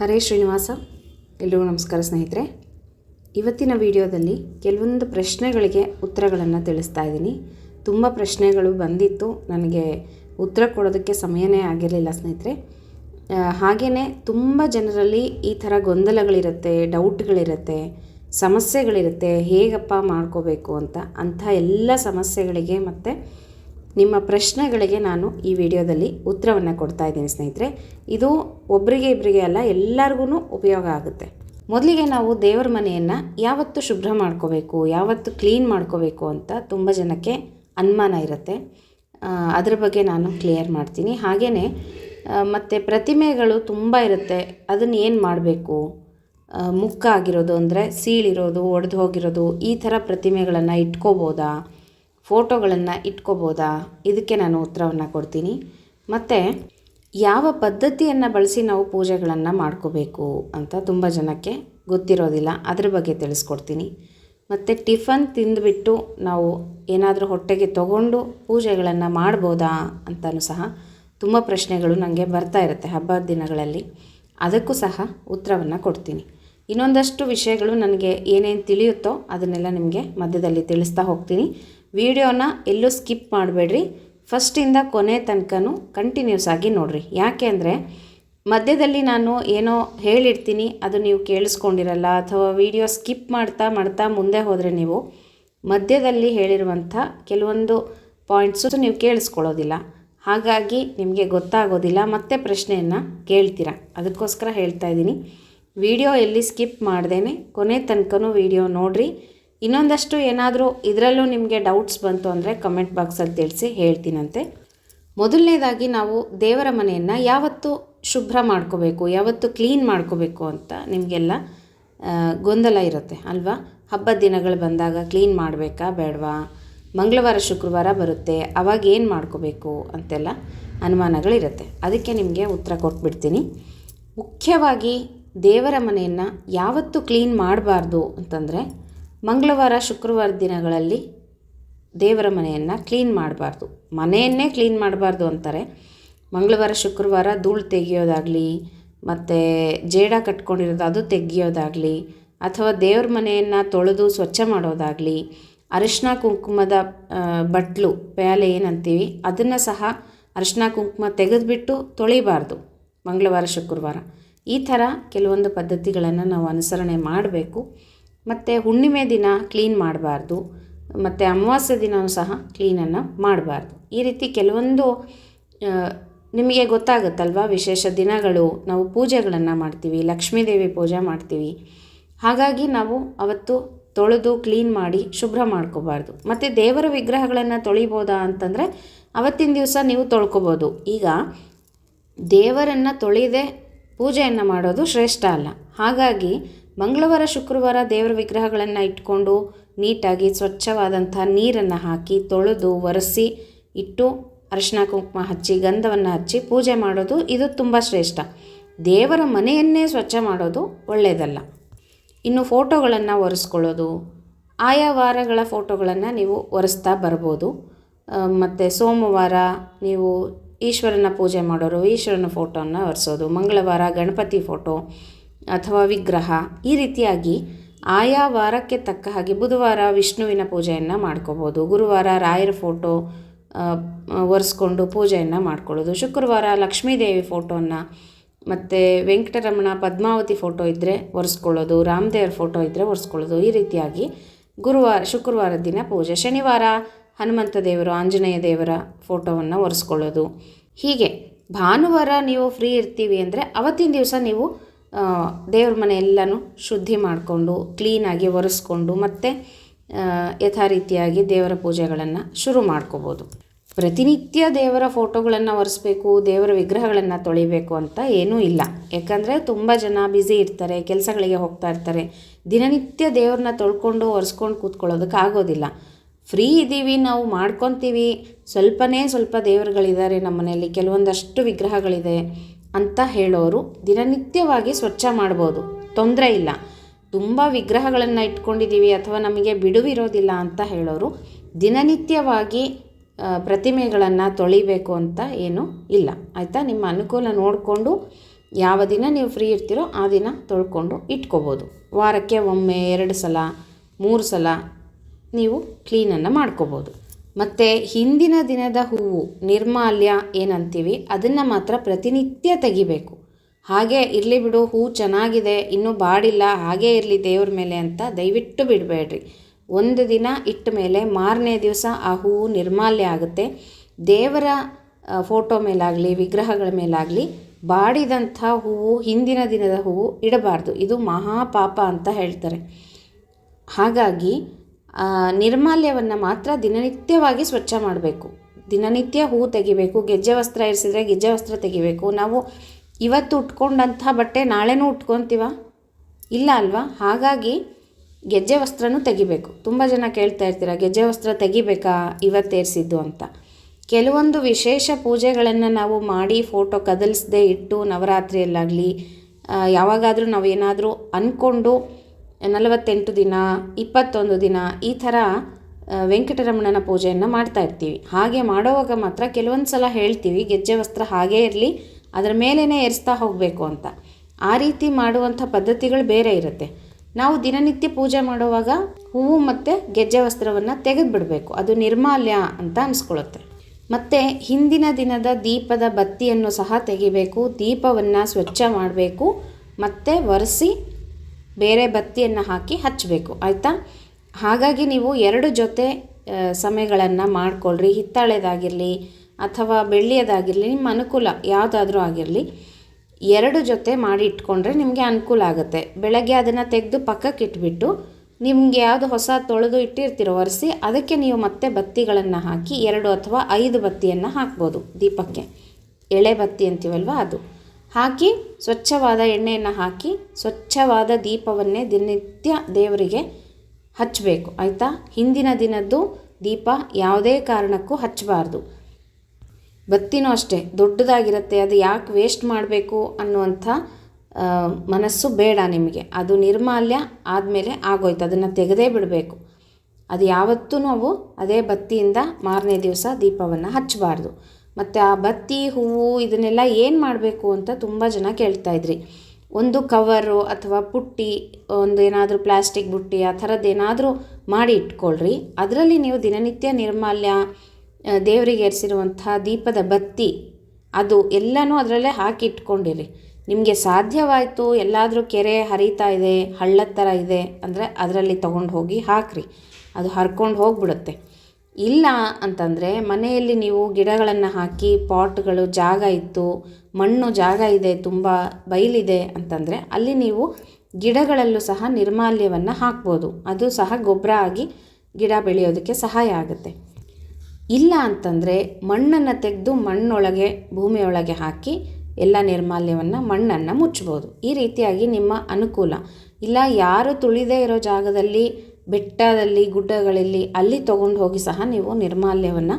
ಹರೇ ಶ್ರೀನಿವಾಸ, ಎಲ್ರಿಗೂ ನಮಸ್ಕಾರ ಸ್ನೇಹಿತರೆ. ಇವತ್ತಿನ ವಿಡಿಯೋದಲ್ಲಿ ಕೆಲವೊಂದು ಪ್ರಶ್ನೆಗಳಿಗೆ ಉತ್ತರಗಳನ್ನು ತಿಳಿಸ್ತಾ ಇದ್ದೀನಿ. ತುಂಬ ಪ್ರಶ್ನೆಗಳು ಬಂದಿತ್ತು, ನನಗೆ ಉತ್ತರ ಕೊಡೋದಕ್ಕೆ ಸಮಯನೇ ಆಗಿರಲಿಲ್ಲ ಸ್ನೇಹಿತರೆ. ಹಾಗೆಯೇ ತುಂಬ ಜನರಲ್ಲಿ ಈ ಥರ ಗೊಂದಲಗಳಿರುತ್ತೆ, ಡೌಟ್ಗಳಿರುತ್ತೆ, ಸಮಸ್ಯೆಗಳಿರುತ್ತೆ, ಹೇಗಪ್ಪ ಮಾಡ್ಕೋಬೇಕು ಅಂತ ಅಂಥ ಎಲ್ಲ ಸಮಸ್ಯೆಗಳಿಗೆ ಮತ್ತು ನಿಮ್ಮ ಪ್ರಶ್ನೆಗಳಿಗೆ ನಾನು ಈ ವಿಡಿಯೋದಲ್ಲಿ ಉತ್ತರವನ್ನು ಕೊಡ್ತಾ ಇದ್ದೀನಿ ಸ್ನೇಹಿತರೆ. ಇದು ಒಬ್ಬರಿಗೆ ಇಬ್ಬರಿಗೆ ಅಲ್ಲ ಎಲ್ಲರಿಗೂ ಉಪಯೋಗ ಆಗುತ್ತೆ. ಮೊದಲಿಗೆ ನಾವು ದೇವರ ಮನೆಯನ್ನು ಯಾವತ್ತು ಶುಭ್ರ ಮಾಡ್ಕೋಬೇಕು, ಯಾವತ್ತು ಕ್ಲೀನ್ ಮಾಡ್ಕೋಬೇಕು ಅಂತ ತುಂಬ ಜನಕ್ಕೆ ಅನುಮಾನ ಇರುತ್ತೆ. ಅದರ ಬಗ್ಗೆ ನಾನು ಕ್ಲಿಯರ್ ಮಾಡ್ತೀನಿ. ಹಾಗೆಯೇ ಮತ್ತು ಪ್ರತಿಮೆಗಳು ತುಂಬ ಇರುತ್ತೆ. ಅದನ್ನು ಏನು ಮಾಡಬೇಕು? ಮುಕ್ಕಾಗಿರೋದು ಅಂದರೆ ಸೀಳಿರೋದು, ಒಡೆದು ಹೋಗಿರೋದು, ಈ ಥರ ಪ್ರತಿಮೆಗಳನ್ನು ಇಟ್ಕೋಬೋದಾ? ಫೋಟೋಗಳನ್ನು ಇಟ್ಕೋಬೋದಾ? ಇದಕ್ಕೆ ನಾನು ಉತ್ತರವನ್ನು ಕೊಡ್ತೀನಿ. ಮತ್ತು, ಯಾವ ಪದ್ಧತಿಯನ್ನು ಬಳಸಿ ನಾವು ಪೂಜೆಗಳನ್ನು ಮಾಡ್ಕೋಬೇಕು ಅಂತ ತುಂಬ ಜನಕ್ಕೆ ಗೊತ್ತಿರೋದಿಲ್ಲ. ಅದ್ರ ಬಗ್ಗೆ ತಿಳಿಸ್ಕೊಡ್ತೀನಿ. ಮತ್ತು, ಟಿಫನ್ ತಿಂದುಬಿಟ್ಟು ನಾವು ಏನಾದರೂ ಹೊಟ್ಟೆಗೆ ತಗೊಂಡು ಪೂಜೆಗಳನ್ನು ಮಾಡ್ಬೋದಾ ಅಂತಲೂ ಸಹ ತುಂಬ ಪ್ರಶ್ನೆಗಳು ನನಗೆ ಬರ್ತಾ ಇರುತ್ತೆ ಹಬ್ಬದ ದಿನಗಳಲ್ಲಿ. ಅದಕ್ಕೂ ಸಹ ಉತ್ತರವನ್ನು ಕೊಡ್ತೀನಿ. ಇನ್ನೊಂದಷ್ಟು ವಿಷಯಗಳು ನನಗೆ ಏನೇನು ತಿಳಿಯುತ್ತೋ ಅದನ್ನೆಲ್ಲ ನಿಮಗೆ ಮಧ್ಯದಲ್ಲಿ ತಿಳಿಸ್ತಾ ಹೋಗ್ತೀನಿ. ವಿಡಿಯೋನ ಎಲ್ಲೂ ಸ್ಕಿಪ್ ಮಾಡಬೇಡ್ರಿ. ಫಸ್ಟಿಂದ ಕೊನೆ ತನಕನೂ ಕಂಟಿನ್ಯೂಸ್ ಆಗಿ ನೋಡಿರಿ. ಯಾಕೆ ಅಂದರೆ, ಮಧ್ಯದಲ್ಲಿ ನಾನು ಏನೋ ಹೇಳಿರ್ತೀನಿ, ಅದು ನೀವು ಕೇಳಿಸ್ಕೊಂಡಿರಲ್ಲ ಅಥವಾ ವಿಡಿಯೋ ಸ್ಕಿಪ್ ಮಾಡ್ತಾ ಮಾಡ್ತಾ ಮುಂದೆ ಹೋದರೆ ನೀವು ಮಧ್ಯದಲ್ಲಿ ಹೇಳಿರುವಂಥ ಕೆಲವೊಂದು ಪಾಯಿಂಟ್ಸು ನೀವು ಕೇಳಿಸ್ಕೊಳ್ಳೋದಿಲ್ಲ. ಹಾಗಾಗಿ ನಿಮಗೆ ಗೊತ್ತಾಗೋದಿಲ್ಲ, ಮತ್ತೆ ಪ್ರಶ್ನೆಯನ್ನು ಕೇಳ್ತೀರಾ? ಅದಕ್ಕೋಸ್ಕರ ಹೇಳ್ತಾ ಇದ್ದೀನಿ. ವಿಡಿಯೋ ಎಲ್ಲಿ ಸ್ಕಿಪ್ ಮಾಡ್ದೇನೆ, ಕೊನೆ ತನಕನೂ ವಿಡಿಯೋ ನೋಡಿರಿ. ಇನ್ನೊಂದಷ್ಟು ಏನಾದರೂ ಇದರಲ್ಲೂ ನಿಮಗೆ ಡೌಟ್ಸ್ ಬಂತು ಅಂದರೆ ಕಮೆಂಟ್ ಬಾಕ್ಸಲ್ಲಿ ತಿಳಿಸಿ ಹೇಳ್ತೀನಂತೆ. ಮೊದಲನೇದಾಗಿ ನಾವು ದೇವರ ಮನೆಯನ್ನು ಯಾವತ್ತು ಶುಭ್ರ ಮಾಡ್ಕೋಬೇಕು, ಯಾವತ್ತು ಕ್ಲೀನ್ ಮಾಡ್ಕೋಬೇಕು ಅಂತ ನಿಮಗೆಲ್ಲ ಗೊಂದಲ ಇರುತ್ತೆ ಅಲ್ವಾ? ಹಬ್ಬದ ದಿನಗಳು ಬಂದಾಗ ಕ್ಲೀನ್ ಮಾಡಬೇಕಾ ಬೇಡವಾ? ಮಂಗಳವಾರ, ಶುಕ್ರವಾರ ಬರುತ್ತೆ, ಅವಾಗ ಏನು ಮಾಡ್ಕೋಬೇಕು ಅಂತೆಲ್ಲ ಅನುಮಾನಗಳಿರುತ್ತೆ. ಅದಕ್ಕೆ ನಿಮಗೆ ಉತ್ತರ ಕೊಟ್ಬಿಡ್ತೀನಿ. ಮುಖ್ಯವಾಗಿ ದೇವರ ಮನೆಯನ್ನು ಯಾವತ್ತು ಕ್ಲೀನ್ ಮಾಡಬಾರ್ದು ಅಂತಂದರೆ ಮಂಗಳವಾರ, ಶುಕ್ರವಾರ ದಿನಗಳಲ್ಲಿ ದೇವರ ಮನೆಯನ್ನು ಕ್ಲೀನ್ ಮಾಡಬಾರ್ದು. ಮನೆಯನ್ನೇ ಕ್ಲೀನ್ ಮಾಡಬಾರ್ದು ಅಂತಾರೆ. ಮಂಗಳವಾರ, ಶುಕ್ರವಾರ ಧೂಳು ತೆಗೆಯೋದಾಗಲಿ, ಮತ್ತು ಜೇಡ ಕಟ್ಕೊಂಡಿರೋದು ಅದು ತೆಗೆಯೋದಾಗಲಿ, ಅಥವಾ ದೇವ್ರ ಮನೆಯನ್ನು ತೊಳೆದು ಸ್ವಚ್ಛ ಮಾಡೋದಾಗಲಿ ಅರಿಶಿನ ಕುಂಕುಮದ ಬಟ್ಲು, ಪ್ಯಾಲೆ ಏನಂತೀವಿ, ಅದನ್ನು ಸಹ ಅರಿಶಿನ ಕುಂಕುಮ ತೆಗೆದುಬಿಟ್ಟು ತೊಳಿಬಾರ್ದು ಮಂಗಳವಾರ, ಶುಕ್ರವಾರ. ಈ ಥರ ಕೆಲವೊಂದು ಪದ್ಧತಿಗಳನ್ನು ನಾವು ಅನುಸರಣೆ ಮಾಡಬೇಕು. ಮತ್ತು ಹುಣ್ಣಿಮೆ ದಿನ ಕ್ಲೀನ್ ಮಾಡಬಾರ್ದು, ಮತ್ತು ಅಮಾವಾಸ್ಯೆ ದಿನವೂ ಸಹ ಕ್ಲೀನನ್ನು ಮಾಡಬಾರ್ದು. ಈ ರೀತಿ ಕೆಲವೊಂದು ನಿಮಗೆ ಗೊತ್ತಾಗುತ್ತಲ್ವಾ? ವಿಶೇಷ ದಿನಗಳು, ನಾವು ಪೂಜೆಗಳನ್ನು ಮಾಡ್ತೀವಿ ಲಕ್ಷ್ಮೀದೇವಿ ಪೂಜೆ ಮಾಡ್ತೀವಿ. ಹಾಗಾಗಿ ನಾವು ಅವತ್ತು ತೊಳೆದು ಕ್ಲೀನ್ ಮಾಡಿ ಶುಭ್ರ ಮಾಡ್ಕೋಬಾರ್ದು. ಮತ್ತು ದೇವರ ವಿಗ್ರಹಗಳನ್ನು ತೊಳಿಬೋದಾ ಅಂತಂದರೆ ಅವತ್ತಿನ ದಿವಸ ನೀವು ತೊಳ್ಕೊಬೋದು. ಈಗ ದೇವರನ್ನು ತೊಳೆಯದೆ ಪೂಜೆಯನ್ನು ಮಾಡೋದು ಶ್ರೇಷ್ಠ ಅಲ್ಲ. ಹಾಗಾಗಿ ಮಂಗಳವಾರ, ಶುಕ್ರವಾರ ದೇವರ ವಿಗ್ರಹಗಳನ್ನು ಇಟ್ಕೊಂಡು ನೀಟಾಗಿ ಸ್ವಚ್ಛವಾದಂಥ ನೀರನ್ನು ಹಾಕಿ ತೊಳೆದು ಒರೆಸಿ ಇಟ್ಟು ಅರಿಶಿನ ಕುಂಕುಮ ಹಚ್ಚಿ, ಗಂಧವನ್ನು ಹಚ್ಚಿ ಪೂಜೆ ಮಾಡೋದು ಇದು ತುಂಬ ಶ್ರೇಷ್ಠ. ದೇವರ ಮನೆಯನ್ನೇ ಸ್ವಚ್ಛ ಮಾಡೋದು ಒಳ್ಳೆಯದಲ್ಲ. ಇನ್ನು ಫೋಟೋಗಳನ್ನು ಒರೆಸ್ಕೊಳ್ಳೋದು, ಆಯಾ ವಾರಗಳ ಫೋಟೋಗಳನ್ನು ನೀವು ಒರೆಸ್ತಾ ಬರ್ಬೋದು. ಮತ್ತು ಸೋಮವಾರ ನೀವು ಈಶ್ವರನ ಪೂಜೆ ಮಾಡೋರು, ಈಶ್ವರನ ಫೋಟೋನ ಒರೆಸೋದು, ಮಂಗಳವಾರ ಗಣಪತಿ ಫೋಟೋ ಅಥವಾ ವಿಗ್ರಹ, ಈ ರೀತಿಯಾಗಿ ಆಯಾ ವಾರಕ್ಕೆ ತಕ್ಕ ಹಾಗೆ ಬುಧವಾರ ವಿಷ್ಣುವಿನ ಪೂಜೆಯನ್ನು ಮಾಡ್ಕೋಬೋದು. ಗುರುವಾರ ರಾಯರ ಫೋಟೋ ಒರೆಸ್ಕೊಂಡು ಪೂಜೆಯನ್ನು ಮಾಡ್ಕೊಳ್ಳೋದು. ಶುಕ್ರವಾರ ಲಕ್ಷ್ಮೀದೇವಿ ಫೋಟೋನ ಮತ್ತು ವೆಂಕಟರಮಣ ಪದ್ಮಾವತಿ ಫೋಟೋ ಇದ್ದರೆ ಒರೆಸ್ಕೊಳ್ಳೋದು, ರಾಮದೇವರ ಫೋಟೋ ಇದ್ದರೆ ಒರೆಸ್ಕೊಳ್ಳೋದು, ಈ ರೀತಿಯಾಗಿ ಗುರುವಾರ ಶುಕ್ರವಾರ ದಿನ ಪೂಜೆ. ಶನಿವಾರ ಹನುಮಂತ ದೇವರು, ಆಂಜನೇಯ ದೇವರ ಫೋಟೋವನ್ನು ಒರೆಸ್ಕೊಳ್ಳೋದು. ಹೀಗೆ ಭಾನುವಾರ ನೀವು ಫ್ರೀ ಇರ್ತೀವಿ ಅಂದರೆ ಅವತ್ತಿನ ದಿವಸ ನೀವು ದೇವ್ರ ಮನೆ ಎಲ್ಲನೂ ಶುದ್ಧಿ ಮಾಡಿಕೊಂಡು ಕ್ಲೀನಾಗಿ ಒರೆಸ್ಕೊಂಡು, ಮತ್ತು ಯಥಾರೀತಿಯಾಗಿ ಯಥಾ ರೀತಿಯಾಗಿ ದೇವರ ಪೂಜೆಗಳನ್ನು ಶುರು ಮಾಡ್ಕೋಬೋದು. ಪ್ರತಿನಿತ್ಯ ದೇವರ ಫೋಟೋಗಳನ್ನು ಒರೆಸ್ಬೇಕು, ದೇವರ ವಿಗ್ರಹಗಳನ್ನು ತೊಳಿಬೇಕು ಅಂತ ಏನೂ ಇಲ್ಲ. ಯಾಕಂದರೆ ತುಂಬ ಜನ ಬ್ಯುಸಿ ಇರ್ತಾರೆ, ಕೆಲಸಗಳಿಗೆ ಹೋಗ್ತಾ ಇರ್ತಾರೆ. ದಿನನಿತ್ಯ ದೇವ್ರನ್ನ ತೊಳ್ಕೊಂಡು, ಒರೆಸ್ಕೊಂಡು ಕೂತ್ಕೊಳ್ಳೋದಕ್ಕೆ ಆಗೋದಿಲ್ಲ. ಫ್ರೀ ಇದ್ದೀವಿ ನಾವು ಮಾಡ್ಕೊತೀವಿ. ಸ್ವಲ್ಪನೇ ಸ್ವಲ್ಪ ದೇವರುಗಳಿದ್ದಾರೆ ನಮ್ಮ ಮನೆಯಲ್ಲಿ, ಕೆಲವೊಂದಷ್ಟು ವಿಗ್ರಹಗಳಿದೆ. ಅಂತ ಹೇಳೋರು ದಿನನಿತ್ಯವಾಗಿ ಸ್ವಚ್ಛ ಮಾಡ್ಬೋದು. ತೊಂದರೆ ಇಲ್ಲ. ತುಂಬ ವಿಗ್ರಹಗಳನ್ನು ಇಟ್ಕೊಂಡಿದ್ದೀವಿ ಅಥವಾ ನಮಗೆ ಬಿಡುವಿರೋದಿಲ್ಲ ಅಂತ ಹೇಳೋರು ದಿನನಿತ್ಯವಾಗಿ ಪ್ರತಿಮೆಗಳನ್ನು ತೊಳಿಬೇಕು ಅಂತ ಏನು ಇಲ್ಲ. ಆಯಿತಾ? ನಿಮ್ಮ ಅನುಕೂಲ ನೋಡಿಕೊಂಡು ಯಾವ ದಿನ ನೀವು ಫ್ರೀ ಇರ್ತೀರೋ ಆ ದಿನ ತೊಳ್ಕೊಂಡು ಇಟ್ಕೋಬೋದು. ವಾರಕ್ಕೆ ಒಮ್ಮೆ, ಎರಡು ಸಲ, ಮೂರು ಸಲ ನೀವು ಕ್ಲೀನನ್ನು ಮಾಡ್ಕೋಬೋದು. ಮತ್ತು ಹಿಂದಿನ ದಿನದ ಹೂವು ನಿರ್ಮಾಲ್ಯ ಏನಂತೀವಿ, ಅದನ್ನು ಮಾತ್ರ ಪ್ರತಿನಿತ್ಯ ತೆಗಿಬೇಕು. ಹಾಗೆ ಇರಲಿ ಬಿಡು, ಹೂ ಚೆನ್ನಾಗಿದೆ, ಇನ್ನೂ ಬಾಡಿಲ್ಲ, ಹಾಗೇ ಇರಲಿ ದೇವ್ರ ಮೇಲೆ ಅಂತ ದಯವಿಟ್ಟು ಬಿಡಬೇಡ್ರಿ. ಒಂದು ದಿನ ಇಟ್ಟ ಮೇಲೆ ಮಾರನೇ ದಿವಸ ಆ ಹೂವು ನಿರ್ಮಾಲ್ಯ ಆಗುತ್ತೆ. ದೇವರ ಫೋಟೋ ಮೇಲಾಗಲಿ, ವಿಗ್ರಹಗಳ ಮೇಲಾಗಲಿ ಬಾಡಿದಂಥ ಹೂವು ಹಿಂದಿನ ದಿನದ ಹೂವು ಇಡಬಾರ್ದು. ಇದು ಮಹಾಪಾಪ ಅಂತ ಹೇಳ್ತಾರೆ. ಹಾಗಾಗಿ ನಿರ್ಮಾಲ್ಯವನ್ನು ಮಾತ್ರ ದಿನನಿತ್ಯವಾಗಿ ಸ್ವಚ್ಛ ಮಾಡಬೇಕು. ದಿನನಿತ್ಯ ಹೂ ತೆಗಿಬೇಕು, ಗೆಜ್ಜೆ ವಸ್ತ್ರ ಇರಿಸಿದ್ರೆ ಗೆಜ್ಜೆ ವಸ್ತ್ರ ತೆಗಿಬೇಕು. ನಾವು ಇವತ್ತು ಉಟ್ಕೊಂಡಂಥ ಬಟ್ಟೆ ನಾಳೆನೂ ಉಟ್ಕೊತೀವ? ಇಲ್ಲ ಅಲ್ವಾ? ಹಾಗಾಗಿ ಗೆಜ್ಜೆ ವಸ್ತ್ರನೂ ತೆಗಿಬೇಕು. ತುಂಬ ಜನ ಕೇಳ್ತಾ ಇರ್ತೀರ, ಗೆಜ್ಜೆ ವಸ್ತ್ರ ತೆಗಿಬೇಕಾ? ಇವತ್ತೇರಿಸಿದ್ದು ಅಂತ. ಕೆಲವೊಂದು ವಿಶೇಷ ಪೂಜೆಗಳನ್ನು ನಾವು ಮಾಡಿ ಫೋಟೋ ಕದಲಿಸದೆ ಇಟ್ಟು ನವರಾತ್ರಿಯಲ್ಲಾಗಲಿ ಯಾವಾಗಾದರೂ ನಾವು ಏನಾದರೂ ಅಂದ್ಕೊಂಡು ನಲವತ್ತೆಂಟು ದಿನ, ಇಪ್ಪತ್ತೊಂದು ದಿನ ಈ ಥರ ವೆಂಕಟರಮಣನ ಪೂಜೆಯನ್ನು ಮಾಡ್ತಾ ಇರ್ತೀವಿ. ಹಾಗೆ ಮಾಡೋವಾಗ ಮಾತ್ರ ಕೆಲವೊಂದು ಸಲ ಹೇಳ್ತೀವಿ, ಗೆಜ್ಜೆ ವಸ್ತ್ರ ಹಾಗೇ ಇರಲಿ, ಅದರ ಮೇಲೇ ಏರಿಸ್ತಾ ಹೋಗಬೇಕು ಅಂತ. ಆ ರೀತಿ ಮಾಡುವಂಥ ಪದ್ಧತಿಗಳು ಬೇರೆ ಇರುತ್ತೆ. ನಾವು ದಿನನಿತ್ಯ ಪೂಜೆ ಮಾಡುವಾಗ ಹೂವು ಮತ್ತು ಗೆಜ್ಜೆ ವಸ್ತ್ರವನ್ನು ತೆಗೆದು ಬಿಡಬೇಕು ಅದು ನಿರ್ಮಾಲ್ಯ ಅಂತ ಅನಿಸ್ಕೊಳ್ಳುತ್ತೆ ಮತ್ತು ಹಿಂದಿನ ದಿನದ ದೀಪದ ಬತ್ತಿಯನ್ನು ಸಹ ತೆಗಿಬೇಕು, ದೀಪವನ್ನು ಸ್ವಚ್ಛ ಮಾಡಬೇಕು, ಮತ್ತು ಒರೆಸಿ ಬೇರೆ ಬತ್ತಿಯನ್ನು ಹಾಕಿ ಹಚ್ಚಬೇಕು ಆಯಿತಾ? ಹಾಗಾಗಿ ನೀವು ಎರಡು ಜೊತೆ ಸಮಯಗಳನ್ನು ಮಾಡಿಕೊಳ್ಳ್ರಿ ಹಿತ್ತಾಳೆದಾಗಿರಲಿ ಅಥವಾ ಬೆಳ್ಳಿಯದಾಗಿರಲಿ, ನಿಮ್ಮ ಅನುಕೂಲ ಯಾವುದಾದ್ರೂ ಆಗಿರಲಿ, ಎರಡು ಜೊತೆ ಮಾಡಿ ಇಟ್ಕೊಂಡ್ರೆ ನಿಮಗೆ ಅನುಕೂಲ ಆಗುತ್ತೆ. ಬೆಳಗ್ಗೆ ಅದನ್ನು ತೆಗೆದು ಪಕ್ಕಕ್ಕೆ ಇಟ್ಬಿಟ್ಟು ನಿಮಗೆ ಯಾವುದು ಹೊಸ ತೊಳೆದು ಇಟ್ಟಿರ್ತೀರೋ ಒರೆಸಿ, ಅದಕ್ಕೆ ನೀವು ಮತ್ತೆ ಬತ್ತಿಗಳನ್ನು ಹಾಕಿ ಎರಡು ಅಥವಾ ಐದು ಬತ್ತಿಯನ್ನು ಹಾಕ್ಬೋದು ದೀಪಕ್ಕೆ. ಎಳೆ ಬತ್ತಿ ಅಂತೀವಲ್ವ ಅದು. ಹಾಕಿ ಸ್ವಚ್ಛವಾದ ಎಣ್ಣೆಯನ್ನು ಹಾಕಿ ಸ್ವಚ್ಛವಾದ ದೀಪವನ್ನೇ ದಿನನಿತ್ಯ ದೇವರಿಗೆ ಹಚ್ಚಬೇಕು, ಆಯಿತಾ? ಹಿಂದಿನ ದಿನದ್ದು ದೀಪ ಯಾವುದೇ ಕಾರಣಕ್ಕೂ ಹಚ್ಚಬಾರ್ದು. ಬತ್ತಿನೂ ಅಷ್ಟೇ, ದೊಡ್ಡದಾಗಿರುತ್ತೆ, ಅದು ಯಾಕೆ ವೇಸ್ಟ್ ಮಾಡಬೇಕು ಅನ್ನುವಂಥ ಮನಸ್ಸು ಬೇಡ ನಿಮಗೆ. ಅದು ನಿರ್ಮಾಲ್ಯ ಆದಮೇಲೆ ಆಗೋಯ್ತು, ಅದನ್ನು ತೆಗೆದೇ ಬಿಡಬೇಕು. ಅದು ಯಾವತ್ತೂ ನಾವು ಅದೇ ಬತ್ತಿಯಿಂದ ಮಾರನೇ ದಿವಸ ದೀಪವನ್ನು ಹಚ್ಚಬಾರ್ದು. ಮತ್ತು ಆ ಬತ್ತಿ, ಹೂವು ಇದನ್ನೆಲ್ಲ ಏನು ಮಾಡಬೇಕು ಅಂತ ತುಂಬ ಜನ ಕೇಳ್ತಾ ಇದ್ರಿ. ಒಂದು ಕವರು ಅಥವಾ ಪುಟ್ಟಿ, ಒಂದು ಏನಾದರೂ ಪ್ಲಾಸ್ಟಿಕ್ ಬುಟ್ಟಿ ಆ ಥರದ್ದೇನಾದರೂ ಮಾಡಿ ಇಟ್ಕೊಳ್ರಿ. ಅದರಲ್ಲಿ ನೀವು ದಿನನಿತ್ಯ ನಿರ್ಮಾಲ್ಯ ದೇವರಿಗೆ ಎರಿಸಿರುವಂಥ ದೀಪದ ಬತ್ತಿ ಅದು ಎಲ್ಲನೂ ಅದರಲ್ಲೇ ಹಾಕಿ ಇಟ್ಕೊಂಡಿರಿ. ನಿಮಗೆ ಸಾಧ್ಯವಾಯಿತು ಎಲ್ಲಾದರೂ ಕೆರೆ ಹರಿತಾ ಇದೆ, ಹಳ್ಳದ ಥರ ಇದೆ ಅಂದರೆ ಅದರಲ್ಲಿ ತೊಗೊಂಡು ಹೋಗಿ ಹಾಕ್ರಿ. ಅದು ಹರ್ಕೊಂಡು ಹೋಗ್ಬಿಡುತ್ತೆ. ಇಲ್ಲ ಅಂತಂದರೆ ಮನೆಯಲ್ಲಿ ನೀವು ಗಿಡಗಳನ್ನು ಹಾಕಿ ಪಾಟ್ಗಳು ಜಾಗ ಇತ್ತು, ಮಣ್ಣು ಜಾಗ ಇದೆ, ತುಂಬ ಬಯಲಿದೆ ಅಂತಂದರೆ ಅಲ್ಲಿ ನೀವು ಗಿಡಗಳಲ್ಲೂ ಸಹ ನಿರ್ಮಾಲ್ಯವನ್ನು ಹಾಕ್ಬೋದು. ಅದು ಸಹ ಗೊಬ್ಬರ ಆಗಿ ಗಿಡ ಬೆಳೆಯೋದಕ್ಕೆ ಸಹಾಯ ಆಗುತ್ತೆ. ಇಲ್ಲ ಅಂತಂದರೆ ಮಣ್ಣನ್ನು ತೆಗೆದು ಮಣ್ಣೊಳಗೆ, ಭೂಮಿಯೊಳಗೆ ಹಾಕಿ ಎಲ್ಲ ನಿರ್ಮಾಲ್ಯವನ್ನು ಮಣ್ಣನ್ನು ಮುಚ್ಬೋದು ಈ ರೀತಿಯಾಗಿ ನಿಮ್ಮ ಅನುಕೂಲ. ಇಲ್ಲ, ಯಾರು ತುಳಿದೇ ಇರೋ ಜಾಗದಲ್ಲಿ ಬೆಟ್ಟದಲ್ಲಿ, ಗುಡ್ಡಗಳಲ್ಲಿ ಅಲ್ಲಿ ತೊಗೊಂಡು ಹೋಗಿ ಸಹ ನೀವು ನಿರ್ಮಾಲ್ಯವನ್ನು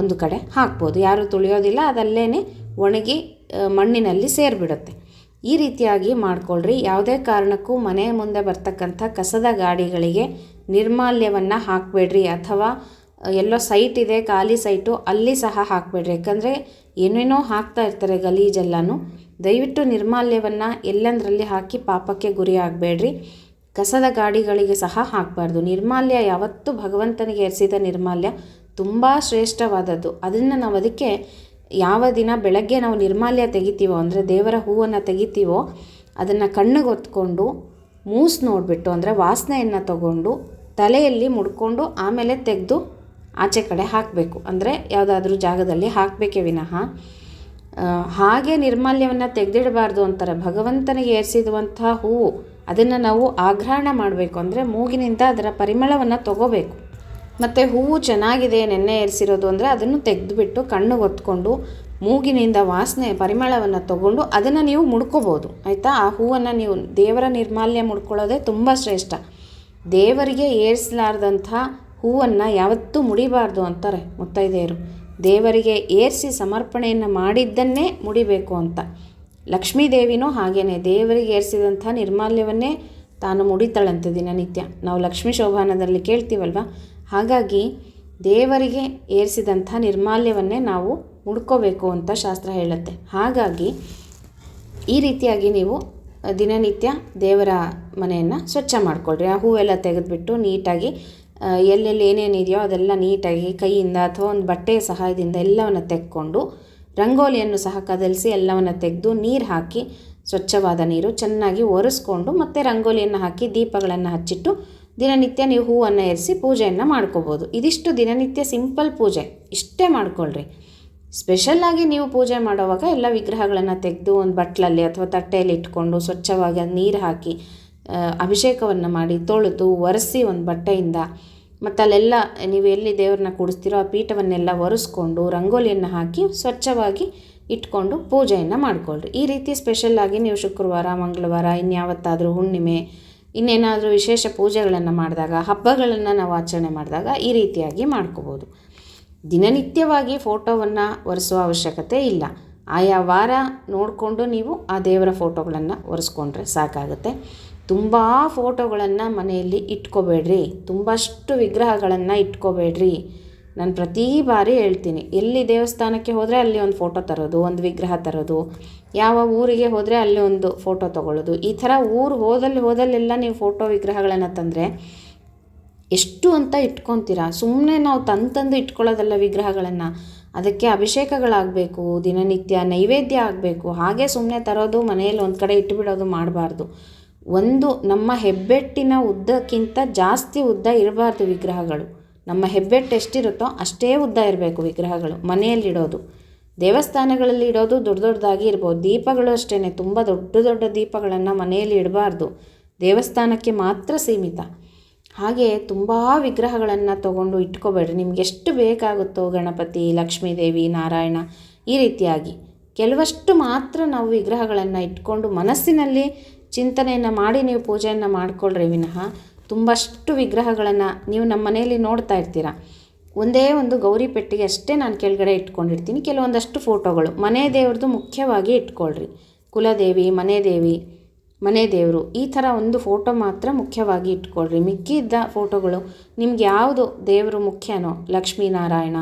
ಒಂದು ಕಡೆ ಹಾಕ್ಬೋದು. ಯಾರೂ ತುಳಿಯೋದಿಲ್ಲ ಅದಲ್ಲೇ ಒಣಗಿ ಮಣ್ಣಿನಲ್ಲಿ ಸೇರಿಬಿಡುತ್ತೆ. ಈ ರೀತಿಯಾಗಿ ಮಾಡ್ಕೊಳ್ರಿ. ಯಾವುದೇ ಕಾರಣಕ್ಕೂ ಮನೆ ಮುಂದೆ ಬರ್ತಕ್ಕಂಥ ಕಸದ ಗಾಡಿಗಳಿಗೆ ನಿರ್ಮಾಲ್ಯವನ್ನು ಹಾಕಬೇಡ್ರಿ. ಅಥವಾ ಎಲ್ಲೋ ಸೈಟ್ ಇದೆ, ಖಾಲಿ ಸೈಟು, ಅಲ್ಲಿ ಸಹ ಹಾಕಬೇಡ್ರಿ. ಯಾಕಂದರೆ ಏನೇನೋ ಹಾಕ್ತಾ ಇರ್ತಾರೆ ಗಲೀಜೆಲ್ಲನೂ. ದಯವಿಟ್ಟು ನಿರ್ಮಾಲ್ಯವನ್ನು ಎಲ್ಲೆಂದರಲ್ಲಿ ಹಾಕಿ ಪಾಪಕ್ಕೆ ಗುರಿ ಆಗಬೇಡ್ರಿ. ಕಸದ ಗಾಡಿಗಳಿಗೆ ಸಹ ಹಾಕಬಾರ್ದು. ನಿರ್ಮಾಲ್ಯ ಯಾವತ್ತೂ ಭಗವಂತನಿಗೆ ಎರಿಸಿದ ನಿರ್ಮಾಲ್ಯ ತುಂಬ ಶ್ರೇಷ್ಠವಾದದ್ದು. ಅದನ್ನು ನಾವು ಅದಕ್ಕೆ ಯಾವ ದಿನ ಬೆಳಗ್ಗೆ ನಾವು ನಿರ್ಮಾಲ್ಯ ತೆಗಿತೀವೋ, ಅಂದರೆ ದೇವರ ಹೂವನ್ನು ತೆಗಿತೀವೋ, ಅದನ್ನು ಕಣ್ಣಿಗೆ ಹೊತ್ಕೊಂಡು ಮೂಸ್ ನೋಡಿಬಿಟ್ಟು, ಅಂದರೆ ವಾಸನೆಯನ್ನು ತಗೊಂಡು ತಲೆಯಲ್ಲಿ ಮುಡ್ಕೊಂಡು ಆಮೇಲೆ ತೆಗೆದು ಆಚೆ ಕಡೆ ಹಾಕಬೇಕು. ಅಂದರೆ ಯಾವುದಾದ್ರೂ ಜಾಗದಲ್ಲಿ ಹಾಕಬೇಕೇ ವಿನಃ. ಹಾಗೆ ನಿರ್ಮಾಲ್ಯವನ್ನು ತೆಗೆದಿಡಬಾರ್ದು ಅಂತಾರೆ. ಭಗವಂತನಿಗೆ ಏರಿಸಿರುವಂಥ ಹೂವು ಅದನ್ನು ನಾವು ಆಗ್ರಹಣ ಮಾಡಬೇಕು. ಅಂದರೆ ಮೂಗಿನಿಂದ ಅದರ ಪರಿಮಳವನ್ನು ತಗೋಬೇಕು. ಮತ್ತು ಹೂವು ಚೆನ್ನಾಗಿದೆ, ನೆನ್ನೆ ಏರಿಸಿರೋದು ಅಂದರೆ ಅದನ್ನು ತೆಗೆದುಬಿಟ್ಟು ಕಣ್ಣು ಒತ್ಕೊಂಡು ಮೂಗಿನಿಂದ ವಾಸನೆ ಪರಿಮಳವನ್ನು ತಗೊಂಡು ಅದನ್ನು ನೀವು ಮುಡ್ಕೋಬೋದು. ಆಯಿತಾ? ಆ ಹೂವನ್ನು ನೀವು ದೇವರ ನಿರ್ಮಾಲ್ಯ ಮುಡ್ಕೊಳ್ಳೋದೇ ತುಂಬ ಶ್ರೇಷ್ಠ. ದೇವರಿಗೆ ಏರಿಸಲಾರ್ದಂಥ ಹೂವನ್ನು ಯಾವತ್ತೂ ಮುಡಿಬಾರ್ದು ಅಂತಾರೆ ಮುತ್ತೈದೆಯರು. ದೇವರಿಗೆ ಏರಿಸಿ ಸಮರ್ಪಣೆಯನ್ನು ಮಾಡಿದ್ದನ್ನೇ ಮುಡಿಬೇಕು ಅಂತ. ಲಕ್ಷ್ಮೀ ದೇವಿನೂ ಹಾಗೇನೆ, ದೇವರಿಗೆ ಏರಿಸಿದಂಥ ನಿರ್ಮಾಲ್ಯವನ್ನೇ ತಾನು ಮುಡಿತಾಳಂತೆ ದಿನನಿತ್ಯ ನಾವು ಲಕ್ಷ್ಮೀ ಶೋಭಾನದಲ್ಲಿ ಕೇಳ್ತೀವಲ್ವ? ಹಾಗಾಗಿ ದೇವರಿಗೆ ಏರಿಸಿದಂಥ ನಿರ್ಮಾಲ್ಯವನ್ನೇ ನಾವು ಮುಡ್ಕೋಬೇಕು ಅಂತ ಶಾಸ್ತ್ರ ಹೇಳುತ್ತೆ. ಹಾಗಾಗಿ ಈ ರೀತಿಯಾಗಿ ನೀವು ದಿನನಿತ್ಯ ದೇವರ ಮನೆಯನ್ನು ಸ್ವಚ್ಛ ಮಾಡಿಕೊಳ್ರಿ. ಆ ಹೂವೆಲ್ಲ ತೆಗೆದುಬಿಟ್ಟು ನೀಟಾಗಿ ಎಲ್ಲೆಲ್ಲಿ ಏನೇನಿದೆಯೋ ಅದೆಲ್ಲ ನೀಟಾಗಿ ಕೈಯಿಂದ ಅಥವಾ ಒಂದು ಬಟ್ಟೆಯ ಸಹಾಯದಿಂದ ಎಲ್ಲವನ್ನು ತೆಕ್ಕೊಂಡು ರಂಗೋಲಿಯನ್ನು ಸಹ ಕದಲಿಸಿ ಎಲ್ಲವನ್ನು ತೆಗೆದು ನೀರು ಹಾಕಿ ಸ್ವಚ್ಛವಾದ ನೀರು ಚೆನ್ನಾಗಿ ಒರೆಸ್ಕೊಂಡು ಮತ್ತೆ ರಂಗೋಲಿಯನ್ನು ಹಾಕಿ ದೀಪಗಳನ್ನು ಹಚ್ಚಿಟ್ಟು ದಿನನಿತ್ಯ ನೀವು ಹೂವನ್ನು ಎರಿಸಿ ಪೂಜೆಯನ್ನು ಮಾಡ್ಕೋಬೋದು. ಇದಿಷ್ಟು ದಿನನಿತ್ಯ ಸಿಂಪಲ್ ಪೂಜೆ. ಇಷ್ಟೇ ಮಾಡ್ಕೊಳ್ರಿ. ಸ್ಪೆಷಲ್ಲಾಗಿ ನೀವು ಪೂಜೆ ಮಾಡುವಾಗ ಎಲ್ಲ ವಿಗ್ರಹಗಳನ್ನು ತೆಗೆದು ಒಂದು ಬಟ್ಲಲ್ಲಿ ಅಥವಾ ತಟ್ಟೆಯಲ್ಲಿ ಇಟ್ಕೊಂಡು ಸ್ವಚ್ಛವಾಗಿ ನೀರು ಹಾಕಿ ಅಭಿಷೇಕವನ್ನು ಮಾಡಿ ತೊಳೆದು ಒರೆಸಿ ಒಂದು ಬಟ್ಟೆಯಿಂದ ಮತ್ತು ಅಲ್ಲೆಲ್ಲ ನೀವು ಎಲ್ಲಿ ದೇವ್ರನ್ನ ಕೂಡಿಸ್ತೀರೋ ಆ ಪೀಠವನ್ನೆಲ್ಲ ಒರೆಸ್ಕೊಂಡು, ರಂಗೋಲಿಯನ್ನು ಹಾಕಿ ಸ್ವಚ್ಛವಾಗಿ ಇಟ್ಕೊಂಡು ಪೂಜೆಯನ್ನು ಮಾಡಿಕೊಳ್ಳ್ರಿ ಈ ರೀತಿ ಸ್ಪೆಷಲ್ಲಾಗಿ ನೀವು ಶುಕ್ರವಾರ, ಮಂಗಳವಾರ, ಇನ್ಯಾವತ್ತಾದರೂ ಹುಣ್ಣಿಮೆ, ಇನ್ನೇನಾದರೂ ವಿಶೇಷ ಪೂಜೆಗಳನ್ನು ಮಾಡಿದಾಗ, ಹಬ್ಬಗಳನ್ನು ನಾವು ಆಚರಣೆ ಮಾಡಿದಾಗ ಈ ರೀತಿಯಾಗಿ ಮಾಡ್ಕೋಬೋದು. ದಿನನಿತ್ಯವಾಗಿ ಫೋಟೋವನ್ನು ಒರೆಸುವ ಅವಶ್ಯಕತೆ ಇಲ್ಲ. ಆಯಾ ವಾರ ನೋಡಿಕೊಂಡು ನೀವು ಆ ದೇವರ ಫೋಟೋಗಳನ್ನು ಒರೆಸ್ಕೊಂಡ್ರೆ ಸಾಕಾಗುತ್ತೆ. ತುಂಬ ಫೋಟೋಗಳನ್ನು ಮನೆಯಲ್ಲಿ ಇಟ್ಕೋಬೇಡ್ರಿ. ತುಂಬಷ್ಟು ವಿಗ್ರಹಗಳನ್ನು ಇಟ್ಕೋಬೇಡ್ರಿ. ನಾನು ಪ್ರತಿ ಬಾರಿ ಹೇಳ್ತೀನಿ, ಎಲ್ಲಿ ದೇವಸ್ಥಾನಕ್ಕೆ ಹೋದರೆ ಅಲ್ಲಿ ಒಂದು ಫೋಟೋ ತರೋದು, ಒಂದು ವಿಗ್ರಹ ತರೋದು, ಯಾವ ಊರಿಗೆ ಹೋದರೆ ಅಲ್ಲಿ ಒಂದು ಫೋಟೋ ತೊಗೊಳ್ಳೋದು. ಈ ಥರ ಊರು ಹೋದಲ್ಲಿ ಹೋದಲ್ಲೆಲ್ಲ ನೀವು ಫೋಟೋ ವಿಗ್ರಹಗಳನ್ನು ತಂದರೆ ಎಷ್ಟು ಅಂತ ಇಟ್ಕೊತೀರಾ? ಸುಮ್ಮನೆ ನಾವು ತಂದು ತಂದು ಇಟ್ಕೊಳ್ಳೋದಲ್ಲ ವಿಗ್ರಹಗಳನ್ನು. ಅದಕ್ಕೆ ಅಭಿಷೇಕಗಳಾಗಬೇಕು, ದಿನನಿತ್ಯ ನೈವೇದ್ಯ ಆಗಬೇಕು, ಹಾಗೆ ಸುಮ್ಮನೆ ತರೋದು, ಮನೆಯಲ್ಲಿ ಒಂದು ಕಡೆ ಇಟ್ಟುಬಿಡೋದು ಮಾಡಬಾರ್ದು. ಒಂದು ನಮ್ಮ ಹೆಬ್ಬೆಟ್ಟಿನ ಉದ್ದಕ್ಕಿಂತ ಜಾಸ್ತಿ ಉದ್ದ ಇರಬಾರ್ದು ವಿಗ್ರಹಗಳು. ನಮ್ಮ ಹೆಬ್ಬೆಟ್ಟು ಎಷ್ಟಿರುತ್ತೋ ಅಷ್ಟೇ ಉದ್ದ ಇರಬೇಕು ವಿಗ್ರಹಗಳು ಮನೆಯಲ್ಲಿಡೋದು ದೇವಸ್ಥಾನಗಳಲ್ಲಿ ಇಡೋದು ದೊಡ್ಡ ದೊಡ್ಡದಾಗಿ ಇರ್ಬೋದು. ದೀಪಗಳು ಅಷ್ಟೇ ತುಂಬ ದೊಡ್ಡ ದೊಡ್ಡ ದೀಪಗಳನ್ನು ಮನೆಯಲ್ಲಿ ಇಡಬಾರ್ದು. ದೇವಸ್ಥಾನಕ್ಕೆ ಮಾತ್ರ ಸೀಮಿತ. ಹಾಗೆ ತುಂಬ ವಿಗ್ರಹಗಳನ್ನು ತಗೊಂಡು ಇಟ್ಕೋಬೇಡ್ರಿ. ನಿಮ್ಗೆ ಎಷ್ಟು ಬೇಕಾಗುತ್ತೋ ಗಣಪತಿ, ಲಕ್ಷ್ಮೀದೇವಿ, ನಾರಾಯಣ, ಈ ರೀತಿಯಾಗಿ. ಕೆಲವಷ್ಟು ಮಾತ್ರ ನಾವು ವಿಗ್ರಹಗಳನ್ನು ಇಟ್ಕೊಂಡು ಮನಸ್ಸಿನಲ್ಲಿ ಚಿಂತನೆಯನ್ನು ಮಾಡಿ ನೀವು ಪೂಜೆಯನ್ನು ಮಾಡಿಕೊಳ್ಳ್ರಿ ವಿನಃ ತುಂಬಷ್ಟು ವಿಗ್ರಹಗಳನ್ನು ನೀವು ನಮ್ಮ ಮನೆಯಲ್ಲಿ ನೋಡ್ತಾ ಇರ್ತೀರ. ಒಂದೇ ಒಂದು ಗೌರಿ ಪೆಟ್ಟಿಗೆ ಅಷ್ಟೇ ನಾನು ಕೆಳಗಡೆ ಇಟ್ಕೊಂಡಿರ್ತೀನಿ. ಕೆಲವೊಂದಷ್ಟು ಫೋಟೋಗಳು ಮನೆ ದೇವ್ರದ್ದು ಮುಖ್ಯವಾಗಿ ಇಟ್ಕೊಳ್ರಿ. ಕುಲದೇವಿ, ಮನೆ ದೇವಿ, ಮನೆ ದೇವರು ಈ ಥರ ಒಂದು ಫೋಟೋ ಮಾತ್ರ ಮುಖ್ಯವಾಗಿ ಇಟ್ಕೊಳ್ರಿ. ಮಿಕ್ಕಿದ್ದ ಫೋಟೋಗಳು ನಿಮ್ಗೆ ಯಾವುದು ದೇವರು ಮುಖ್ಯನೋ, ಲಕ್ಷ್ಮೀನಾರಾಯಣ,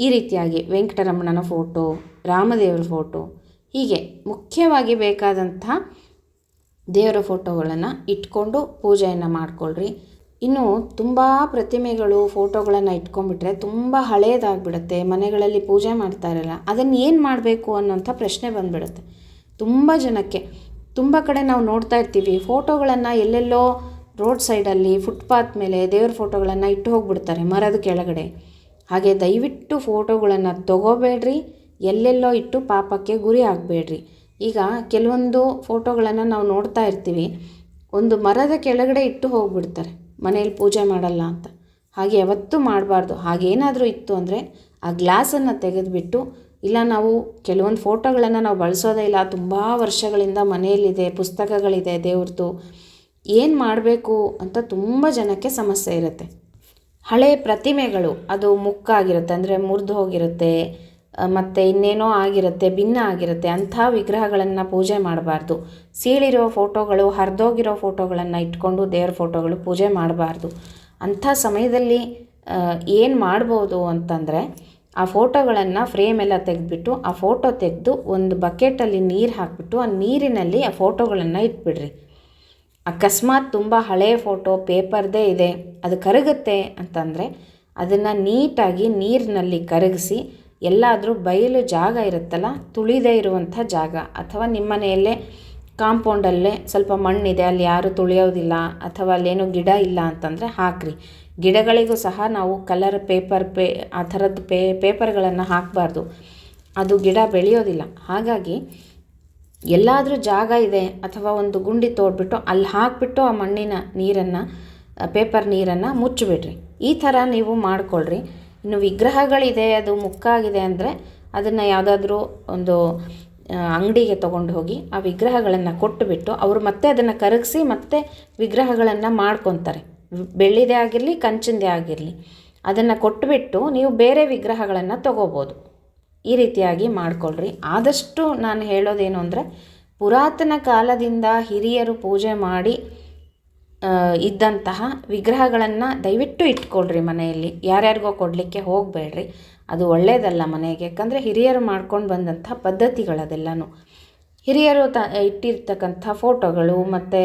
ಈ ರೀತಿಯಾಗಿ ವೆಂಕಟರಮಣನ ಫೋಟೋ, ರಾಮದೇವರ ಫೋಟೋ ಹೀಗೆ ಮುಖ್ಯವಾಗಿ ಬೇಕಾದಂಥ ದೇವರ ಫೋಟೋಗಳನ್ನು ಇಟ್ಕೊಂಡು ಪೂಜೆಯನ್ನು ಮಾಡ್ಕೊಳ್ರಿ. ಇನ್ನು ತುಂಬ ಪ್ರತಿಮೆಗಳು ಫೋಟೋಗಳನ್ನು ಇಟ್ಕೊಂಡ್ಬಿಟ್ರೆ ತುಂಬ ಹಳೇದಾಗ್ಬಿಡುತ್ತೆ, ಮನೆಗಳಲ್ಲಿ ಪೂಜೆ ಮಾಡ್ತಾ ಇರಲ್ಲ, ಅದನ್ನು ಏನು ಮಾಡಬೇಕು ಅನ್ನೋಂಥ ಪ್ರಶ್ನೆ ಬಂದ್ಬಿಡುತ್ತೆ. ತುಂಬ ಜನಕ್ಕೆ, ತುಂಬ ಕಡೆ ನಾವು ನೋಡ್ತಾ ಇರ್ತೀವಿ, ಫೋಟೋಗಳನ್ನು ಎಲ್ಲೆಲ್ಲೋ ರೋಡ್ ಸೈಡಲ್ಲಿ ಫುಟ್ಪಾತ್ ಮೇಲೆ ದೇವ್ರ ಫೋಟೋಗಳನ್ನು ಇಟ್ಟು ಹೋಗ್ಬಿಡ್ತಾರೆ ಮರದ ಕೆಳಗಡೆ. ಹಾಗೆ ದಯವಿಟ್ಟು ಫೋಟೋಗಳನ್ನು ತಗೋಬೇಡ್ರಿ, ಎಲ್ಲೆಲ್ಲೋ ಇಟ್ಟು ಪಾಪಕ್ಕೆ ಗುರಿ ಆಗಬೇಡ್ರಿ. ಈಗ ಕೆಲವೊಂದು ಫೋಟೋಗಳನ್ನು ನಾವು ನೋಡ್ತಾ ಇರ್ತೀವಿ. ಒಂದು ಮರದ ಕೆಳಗಡೆ ಇಟ್ಟು ಹೋಗ್ಬಿಡ್ತಾರೆ. ಮನೇಲಿ ಪೂಜೆ ಮಾಡಲ್ಲ ಅಂತ. ಹಾಗೆ ಯಾವತ್ತೂ ಮಾಡಬಾರ್ದು. ಹಾಗೇನಾದರೂ ಇತ್ತು ಅಂದರೆ ಆ ಗ್ಲಾಸನ್ನು ತೆಗೆದುಬಿಟ್ಟು, ಇಲ್ಲ ನಾವು ಕೆಲವೊಂದು ಫೋಟೋಗಳನ್ನು ನಾವು ಬಳಸೋದೇ ಇಲ್ಲ. ತುಂಬ ವರ್ಷಗಳಿಂದ ಮನೆಯಲ್ಲಿದೆ, ಪುಸ್ತಕಗಳಿದೆ ದೇವ್ರದ್ದು. ಏನು ಮಾಡಬೇಕು ಅಂತ ತುಂಬ ಜನಕ್ಕೆ ಸಮಸ್ಯೆ ಇರುತ್ತೆ. ಹಳೆ ಪ್ರತಿಮೆಗಳು, ಅದು ಮುಕ್ಕಾಗಿರುತ್ತೆ. ಅಂದರೆ ಮುರಿದು ಹೋಗಿರುತ್ತೆ. ಮತ್ತು ಇನ್ನೇನೋ ಆಗಿರುತ್ತೆ, ಭಿನ್ನ ಆಗಿರುತ್ತೆ, ಅಂಥ ವಿಗ್ರಹಗಳನ್ನು ಪೂಜೆ ಮಾಡಬಾರ್ದು. ಸೀಳಿರೋ ಫೋಟೋಗಳು, ಹರಿದೋಗಿರೋ ಫೋಟೋಗಳನ್ನು ಇಟ್ಕೊಂಡು ದೇವ್ರ ಫೋಟೋಗಳು ಪೂಜೆ ಮಾಡಬಾರ್ದು. ಅಂಥ ಸಮಯದಲ್ಲಿ ಏನು ಮಾಡ್ಬೋದು ಅಂತಂದರೆ, ಆ ಫೋಟೋಗಳನ್ನು ಫ್ರೇಮ್ ಎಲ್ಲ ತೆಗೆದ್ಬಿಟ್ಟು, ಆ ಫೋಟೋ ತೆಗೆದು ಒಂದು ಬಕೆಟಲ್ಲಿ ನೀರು ಹಾಕಿಬಿಟ್ಟು, ಆ ನೀರಿನಲ್ಲಿ ಆ ಫೋಟೋಗಳನ್ನು ಇಟ್ಬಿಡ್ರಿ. ಅಕಸ್ಮಾತ್ ತುಂಬ ಹಳೆಯ ಫೋಟೋ, ಪೇಪರ್ದೇ ಇದೆ, ಅದು ಕರಗುತ್ತೆ ಅಂತಂದರೆ, ಅದನ್ನು ನೀಟಾಗಿ ನೀರಿನಲ್ಲಿ ಕರಗಿಸಿ ಎಲ್ಲಾದರೂ ಬಯಲು ಜಾಗ ಇರುತ್ತಲ್ಲ, ತುಳಿದೇ ಇರುವಂಥ ಜಾಗ. ಅಥವಾ ನಿಮ್ಮ ಮನೆಯಲ್ಲೇ ಕಾಂಪೌಂಡಲ್ಲೇ ಸ್ವಲ್ಪ ಮಣ್ಣಿದೆ, ಅಲ್ಲಿ ಯಾರೂ ತುಳಿಯೋದಿಲ್ಲ, ಅಥವಾ ಅಲ್ಲೇನೋ ಗಿಡ ಇಲ್ಲ ಅಂತಂದರೆ ಹಾಕ್ರಿ. ಗಿಡಗಳಿಗೂ ಸಹ ನಾವು ಕಲರ್ ಪೇಪರ್ ಪೇ, ಆ ಥರದ್ದು ಪೇ ಪೇಪರ್ಗಳನ್ನು ಹಾಕಬಾರ್ದು. ಅದು ಗಿಡ ಬೆಳೆಯೋದಿಲ್ಲ. ಹಾಗಾಗಿ ಎಲ್ಲಾದರೂ ಜಾಗ ಇದೆ ಅಥವಾ ಒಂದು ಗುಂಡಿ ತೋಡ್ಬಿಟ್ಟು ಅಲ್ಲಿ ಹಾಕಿಬಿಟ್ಟು ಆ ಮಣ್ಣಿನ ನೀರನ್ನು ಪೇಪರ್ ನೀರನ್ನು ಮುಚ್ಚಿಬಿಡ್ರಿ. ಈ ಥರ ನೀವು ಮಾಡ್ಕೊಳ್ರಿ. ಇನ್ನು ವಿಗ್ರಹಗಳಿದೆ, ಅದು ಮುಕ್ಕಾಗಿದೆ ಅಂದರೆ ಅದನ್ನು ಯಾವುದಾದ್ರೂ ಒಂದು ಅಂಗಡಿಗೆ ತೊಗೊಂಡು ಹೋಗಿ ಆ ವಿಗ್ರಹಗಳನ್ನು ಕೊಟ್ಟುಬಿಟ್ಟು ಅವರು ಮತ್ತೆ ಅದನ್ನು ಕರಗಿಸಿ ಮತ್ತೆ ವಿಗ್ರಹಗಳನ್ನು ಮಾಡ್ಕೊತಾರೆ. ಬೆಳ್ಳಿದೇ ಆಗಿರಲಿ, ಕಂಚಿಂದೇ ಆಗಿರಲಿ, ಅದನ್ನು ಕೊಟ್ಟುಬಿಟ್ಟು ನೀವು ಬೇರೆ ವಿಗ್ರಹಗಳನ್ನು ತೊಗೋಬೋದು. ಈ ರೀತಿಯಾಗಿ ಮಾಡಿಕೊಳ್ಳ್ರಿ ಆದಷ್ಟು ನಾನು ಹೇಳೋದೇನು ಅಂದರೆ ಪುರಾತನ ಕಾಲದಿಂದ ಹಿರಿಯರು ಪೂಜೆ ಮಾಡಿ ಇದ್ದಂತಹ ವಿಗ್ರಹಗಳನ್ನು ದಯವಿಟ್ಟು ಇಟ್ಕೊಳ್ರಿ ಮನೆಯಲ್ಲಿ. ಯಾರ್ಯಾರಿಗೋ ಕೊಡಲಿಕ್ಕೆ ಹೋಗಬೇಡ್ರಿ. ಅದು ಒಳ್ಳೆಯದಲ್ಲ ಮನೆಗೆ. ಯಾಕಂದರೆ ಹಿರಿಯರು ಮಾಡ್ಕೊಂಡು ಬಂದಂಥ ಪದ್ಧತಿಗಳದೆಲ್ಲನೂ ಹಿರಿಯರು ತ, ಇಟ್ಟಿರ್ತಕ್ಕಂಥ ಫೋಟೋಗಳು ಮತ್ತು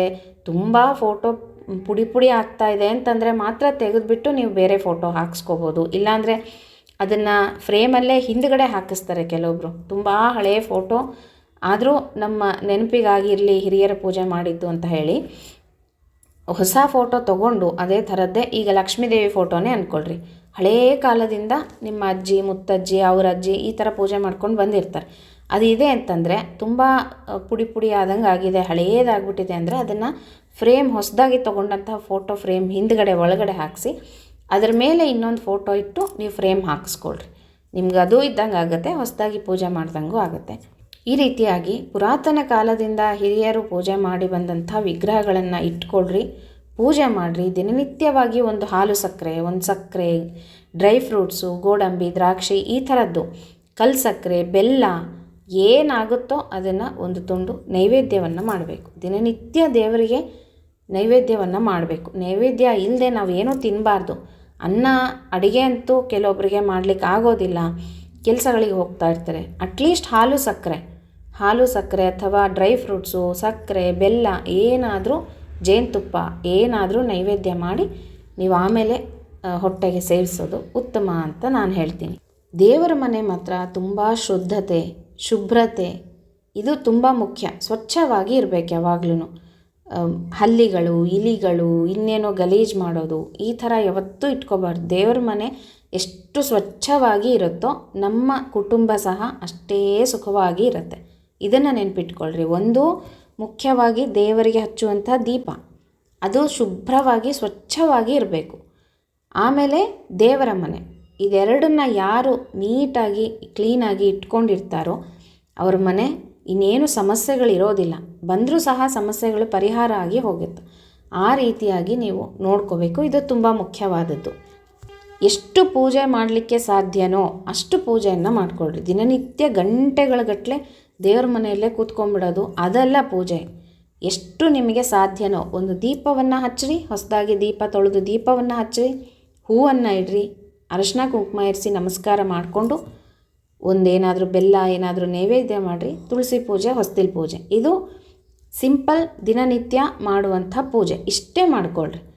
ತುಂಬ ಫೋಟೋ ಪುಡಿ ಪುಡಿ ಆಗ್ತಾ ಇದೆ ಅಂತಂದರೆ ಮಾತ್ರ ತೆಗೆದುಬಿಟ್ಟು ನೀವು ಬೇರೆ ಫೋಟೋ ಹಾಕ್ಸ್ಕೋಬೋದು. ಇಲ್ಲಾಂದರೆ ಅದನ್ನು ಫ್ರೇಮಲ್ಲೇ ಹಿಂದ್ಗಡೆ ಹಾಕಿಸ್ತಾರೆ ಕೆಲವೊಬ್ಬರು ತುಂಬ ಹಳೆಯ ಫೋಟೋ. ಆದರೂ ನಮ್ಮ ನೆನಪಿಗಾಗಿರಲಿ ಹಿರಿಯರ ಪೂಜೆ ಮಾಡಿದ್ದು ಅಂತ ಹೇಳಿ. ಹೊಸ ಫೋಟೋ ತೊಗೊಂಡು ಅದೇ ಥರದ್ದೇ ಈಗ ಲಕ್ಷ್ಮೀದೇವಿ ಫೋಟೋನೇ ಅಂದ್ಕೊಳ್ರಿ ಹಳೇ ಕಾಲದಿಂದ ನಿಮ್ಮ ಅಜ್ಜಿ, ಮುತ್ತಜ್ಜಿ ಅವ್ರ ಅಜ್ಜಿ ಈ ಥರ ಪೂಜೆ ಮಾಡ್ಕೊಂಡು ಬಂದಿರ್ತಾರೆ. ಅದು ಇದೆ ಅಂತಂದರೆ ತುಂಬ ಪುಡಿ ಪುಡಿ ಆದಂಗೆ ಆಗಿದೆ. ಹಳೆಯದಾಗ್ಬಿಟ್ಟಿದೆ ಅಂದರೆ ಅದನ್ನು ಫ್ರೇಮ್ ಹೊಸದಾಗಿ ತೊಗೊಂಡಂತಹ ಫೋಟೋ ಫ್ರೇಮ್ ಹಿಂದ್ಗಡೆ ಒಳಗಡೆ ಹಾಕಿಸಿ ಅದರ ಮೇಲೆ ಇನ್ನೊಂದು ಫೋಟೋ ಇಟ್ಟು ನೀವು ಫ್ರೇಮ್ ಹಾಕಿಸ್ಕೊಳ್ರಿ. ನಿಮ್ಗೆ ಅದು ಇದ್ದಂಗೆ ಆಗುತ್ತೆ, ಹೊಸದಾಗಿ ಪೂಜೆ ಮಾಡ್ದಂಗೂ ಆಗುತ್ತೆ. ಈ ರೀತಿಯಾಗಿ ಪುರಾತನ ಕಾಲದಿಂದ ಹಿರಿಯರು ಪೂಜೆ ಮಾಡಿ ಬಂದಂಥ ವಿಗ್ರಹಗಳನ್ನು ಇಟ್ಕೊಳ್ರಿ, ಪೂಜೆ ಮಾಡಿರಿ. ದಿನನಿತ್ಯವಾಗಿ ಒಂದು ಹಾಲು ಸಕ್ಕರೆ, ಒಂದು ಸಕ್ಕರೆ, ಡ್ರೈ ಫ್ರೂಟ್ಸು, ಗೋಡಂಬಿ, ದ್ರಾಕ್ಷಿ ಈ ಥರದ್ದು. ಕಲ್ ಸಕ್ಕರೆ, ಬೆಲ್ಲ ಏನಾಗುತ್ತೋ ಅದನ್ನು ಒಂದು ತುಂಡು ನೈವೇದ್ಯವನ್ನು ಮಾಡಬೇಕು. ದಿನನಿತ್ಯ ದೇವರಿಗೆ ನೈವೇದ್ಯವನ್ನು ಮಾಡಬೇಕು. ನೈವೇದ್ಯ ಇಲ್ಲದೆ ನಾವು ಏನೂ ತಿನ್ನಬಾರ್ದು ಅನ್ನ, ಅಡುಗೆ ಅಂತೂ ಕೆಲವೊಬ್ಬರಿಗೆ ಮಾಡಲಿಕ್ಕೆ ಆಗೋದಿಲ್ಲ. ಕೆಲಸಗಳಿಗೆ ಹೋಗ್ತಾ ಇರ್ತಾರೆ. ಅಟ್ಲೀಸ್ಟ್ ಹಾಲು ಸಕ್ಕರೆ. ಹಾಲು ಸಕ್ಕರೆ ಅಥವಾ ಡ್ರೈ ಫ್ರೂಟ್ಸು ಸಕ್ಕರೆ, ಬೆಲ್ಲ ಏನಾದರೂ ಜೇನುತುಪ್ಪ ಏನಾದರೂ ನೈವೇದ್ಯ ಮಾಡಿ ನೀವು ಆಮೇಲೆ ಹೊಟ್ಟೆಗೆ ಸೇವಿಸೋದು ಉತ್ತಮ ಅಂತ ನಾನು ಹೇಳ್ತೀನಿ. ದೇವರ ಮನೆ ಮಾತ್ರ ತುಂಬ ಶುದ್ಧತೆ, ಶುಭ್ರತೆ, ಇದು ತುಂಬ ಮುಖ್ಯ. ಸ್ವಚ್ಛವಾಗಿ ಇರಬೇಕು ಯಾವಾಗ್ಲೂ ಹಲ್ಲಿಗಳು, ಇಲಿಗಳು, ಇನ್ನೇನೋ ಗಲೀಜು ಮಾಡೋದು, ಈ ಥರ ಯಾವತ್ತೂ ಇಟ್ಕೋಬಾರ್ದು. ದೇವ್ರ ಮನೆ ಎಷ್ಟು ಸ್ವಚ್ಛವಾಗಿ ಇರುತ್ತೋ ನಮ್ಮ ಕುಟುಂಬ ಸಹ ಅಷ್ಟೇ ಸುಖವಾಗಿ ಇರುತ್ತೆ. ಇದನ್ನು ನೆನ್ಪಿಟ್ಕೊಳ್ರಿ. ಒಂದು ಮುಖ್ಯವಾಗಿ ದೇವರಿಗೆ ಹಚ್ಚುವಂಥ ದೀಪ. ಅದು ಶುಭ್ರವಾಗಿ, ಸ್ವಚ್ಛವಾಗಿ ಇರಬೇಕು. ಆಮೇಲೆ ದೇವರ ಮನೆ. ಇದೆರಡನ್ನ ಯಾರು ನೀಟಾಗಿ, ಕ್ಲೀನಾಗಿ ಇಟ್ಕೊಂಡಿರ್ತಾರೋ ಅವ್ರ ಮನೆ ಇನ್ನೇನು ಸಮಸ್ಯೆಗಳಿರೋದಿಲ್ಲ. ಬಂದರೂ ಸಹ ಸಮಸ್ಯೆಗಳು ಪರಿಹಾರ ಆಗಿ ಹೋಗುತ್ತೆ. ಆ ರೀತಿಯಾಗಿ ನೀವು ನೋಡ್ಕೋಬೇಕು. ಇದು ತುಂಬ ಮುಖ್ಯವಾದದ್ದು. ಎಷ್ಟು ಪೂಜೆ ಮಾಡಲಿಕ್ಕೆ ಸಾಧ್ಯನೋ ಅಷ್ಟು ಪೂಜೆಯನ್ನು ಮಾಡಿಕೊಳ್ರಿ. ದಿನನಿತ್ಯ ಗಂಟೆಗಳ ಗಟ್ಟಲೆ ದೇವ್ರ ಮನೆಯಲ್ಲೇ ಕೂತ್ಕೊಂಡ್ಬಿಡೋದು, ಅದೆಲ್ಲ ಪೂಜೆ. ಎಷ್ಟು ನಿಮಗೆ ಸಾಧ್ಯನೋ, ಒಂದು ದೀಪವನ್ನು ಹಚ್ಚಿರಿ ಹೊಸದಾಗಿ ದೀಪ ತೊಳೆದು ದೀಪವನ್ನು ಹಚ್ಚಿರಿ ಹೂವನ್ನು ಇಡ್ರಿ, ಅರಶಿನ ಕುಂಕುಮ ಇರಿಸಿ ನಮಸ್ಕಾರ ಮಾಡಿಕೊಂಡು ಒಂದೇನಾದರೂ ಬೆಲ್ಲ, ಏನಾದರೂ ನೈವೇದ್ಯ ಮಾಡಿರಿ, ತುಳಸಿ ಪೂಜೆ ಹೊಸ್ತಿಲ್ ಪೂಜೆ. ಇದು ಸಿಂಪಲ್ ದಿನನಿತ್ಯ ಮಾಡುವಂಥ ಪೂಜೆ. ಇಷ್ಟೇ ಮಾಡಿಕೊಳ್ರಿ.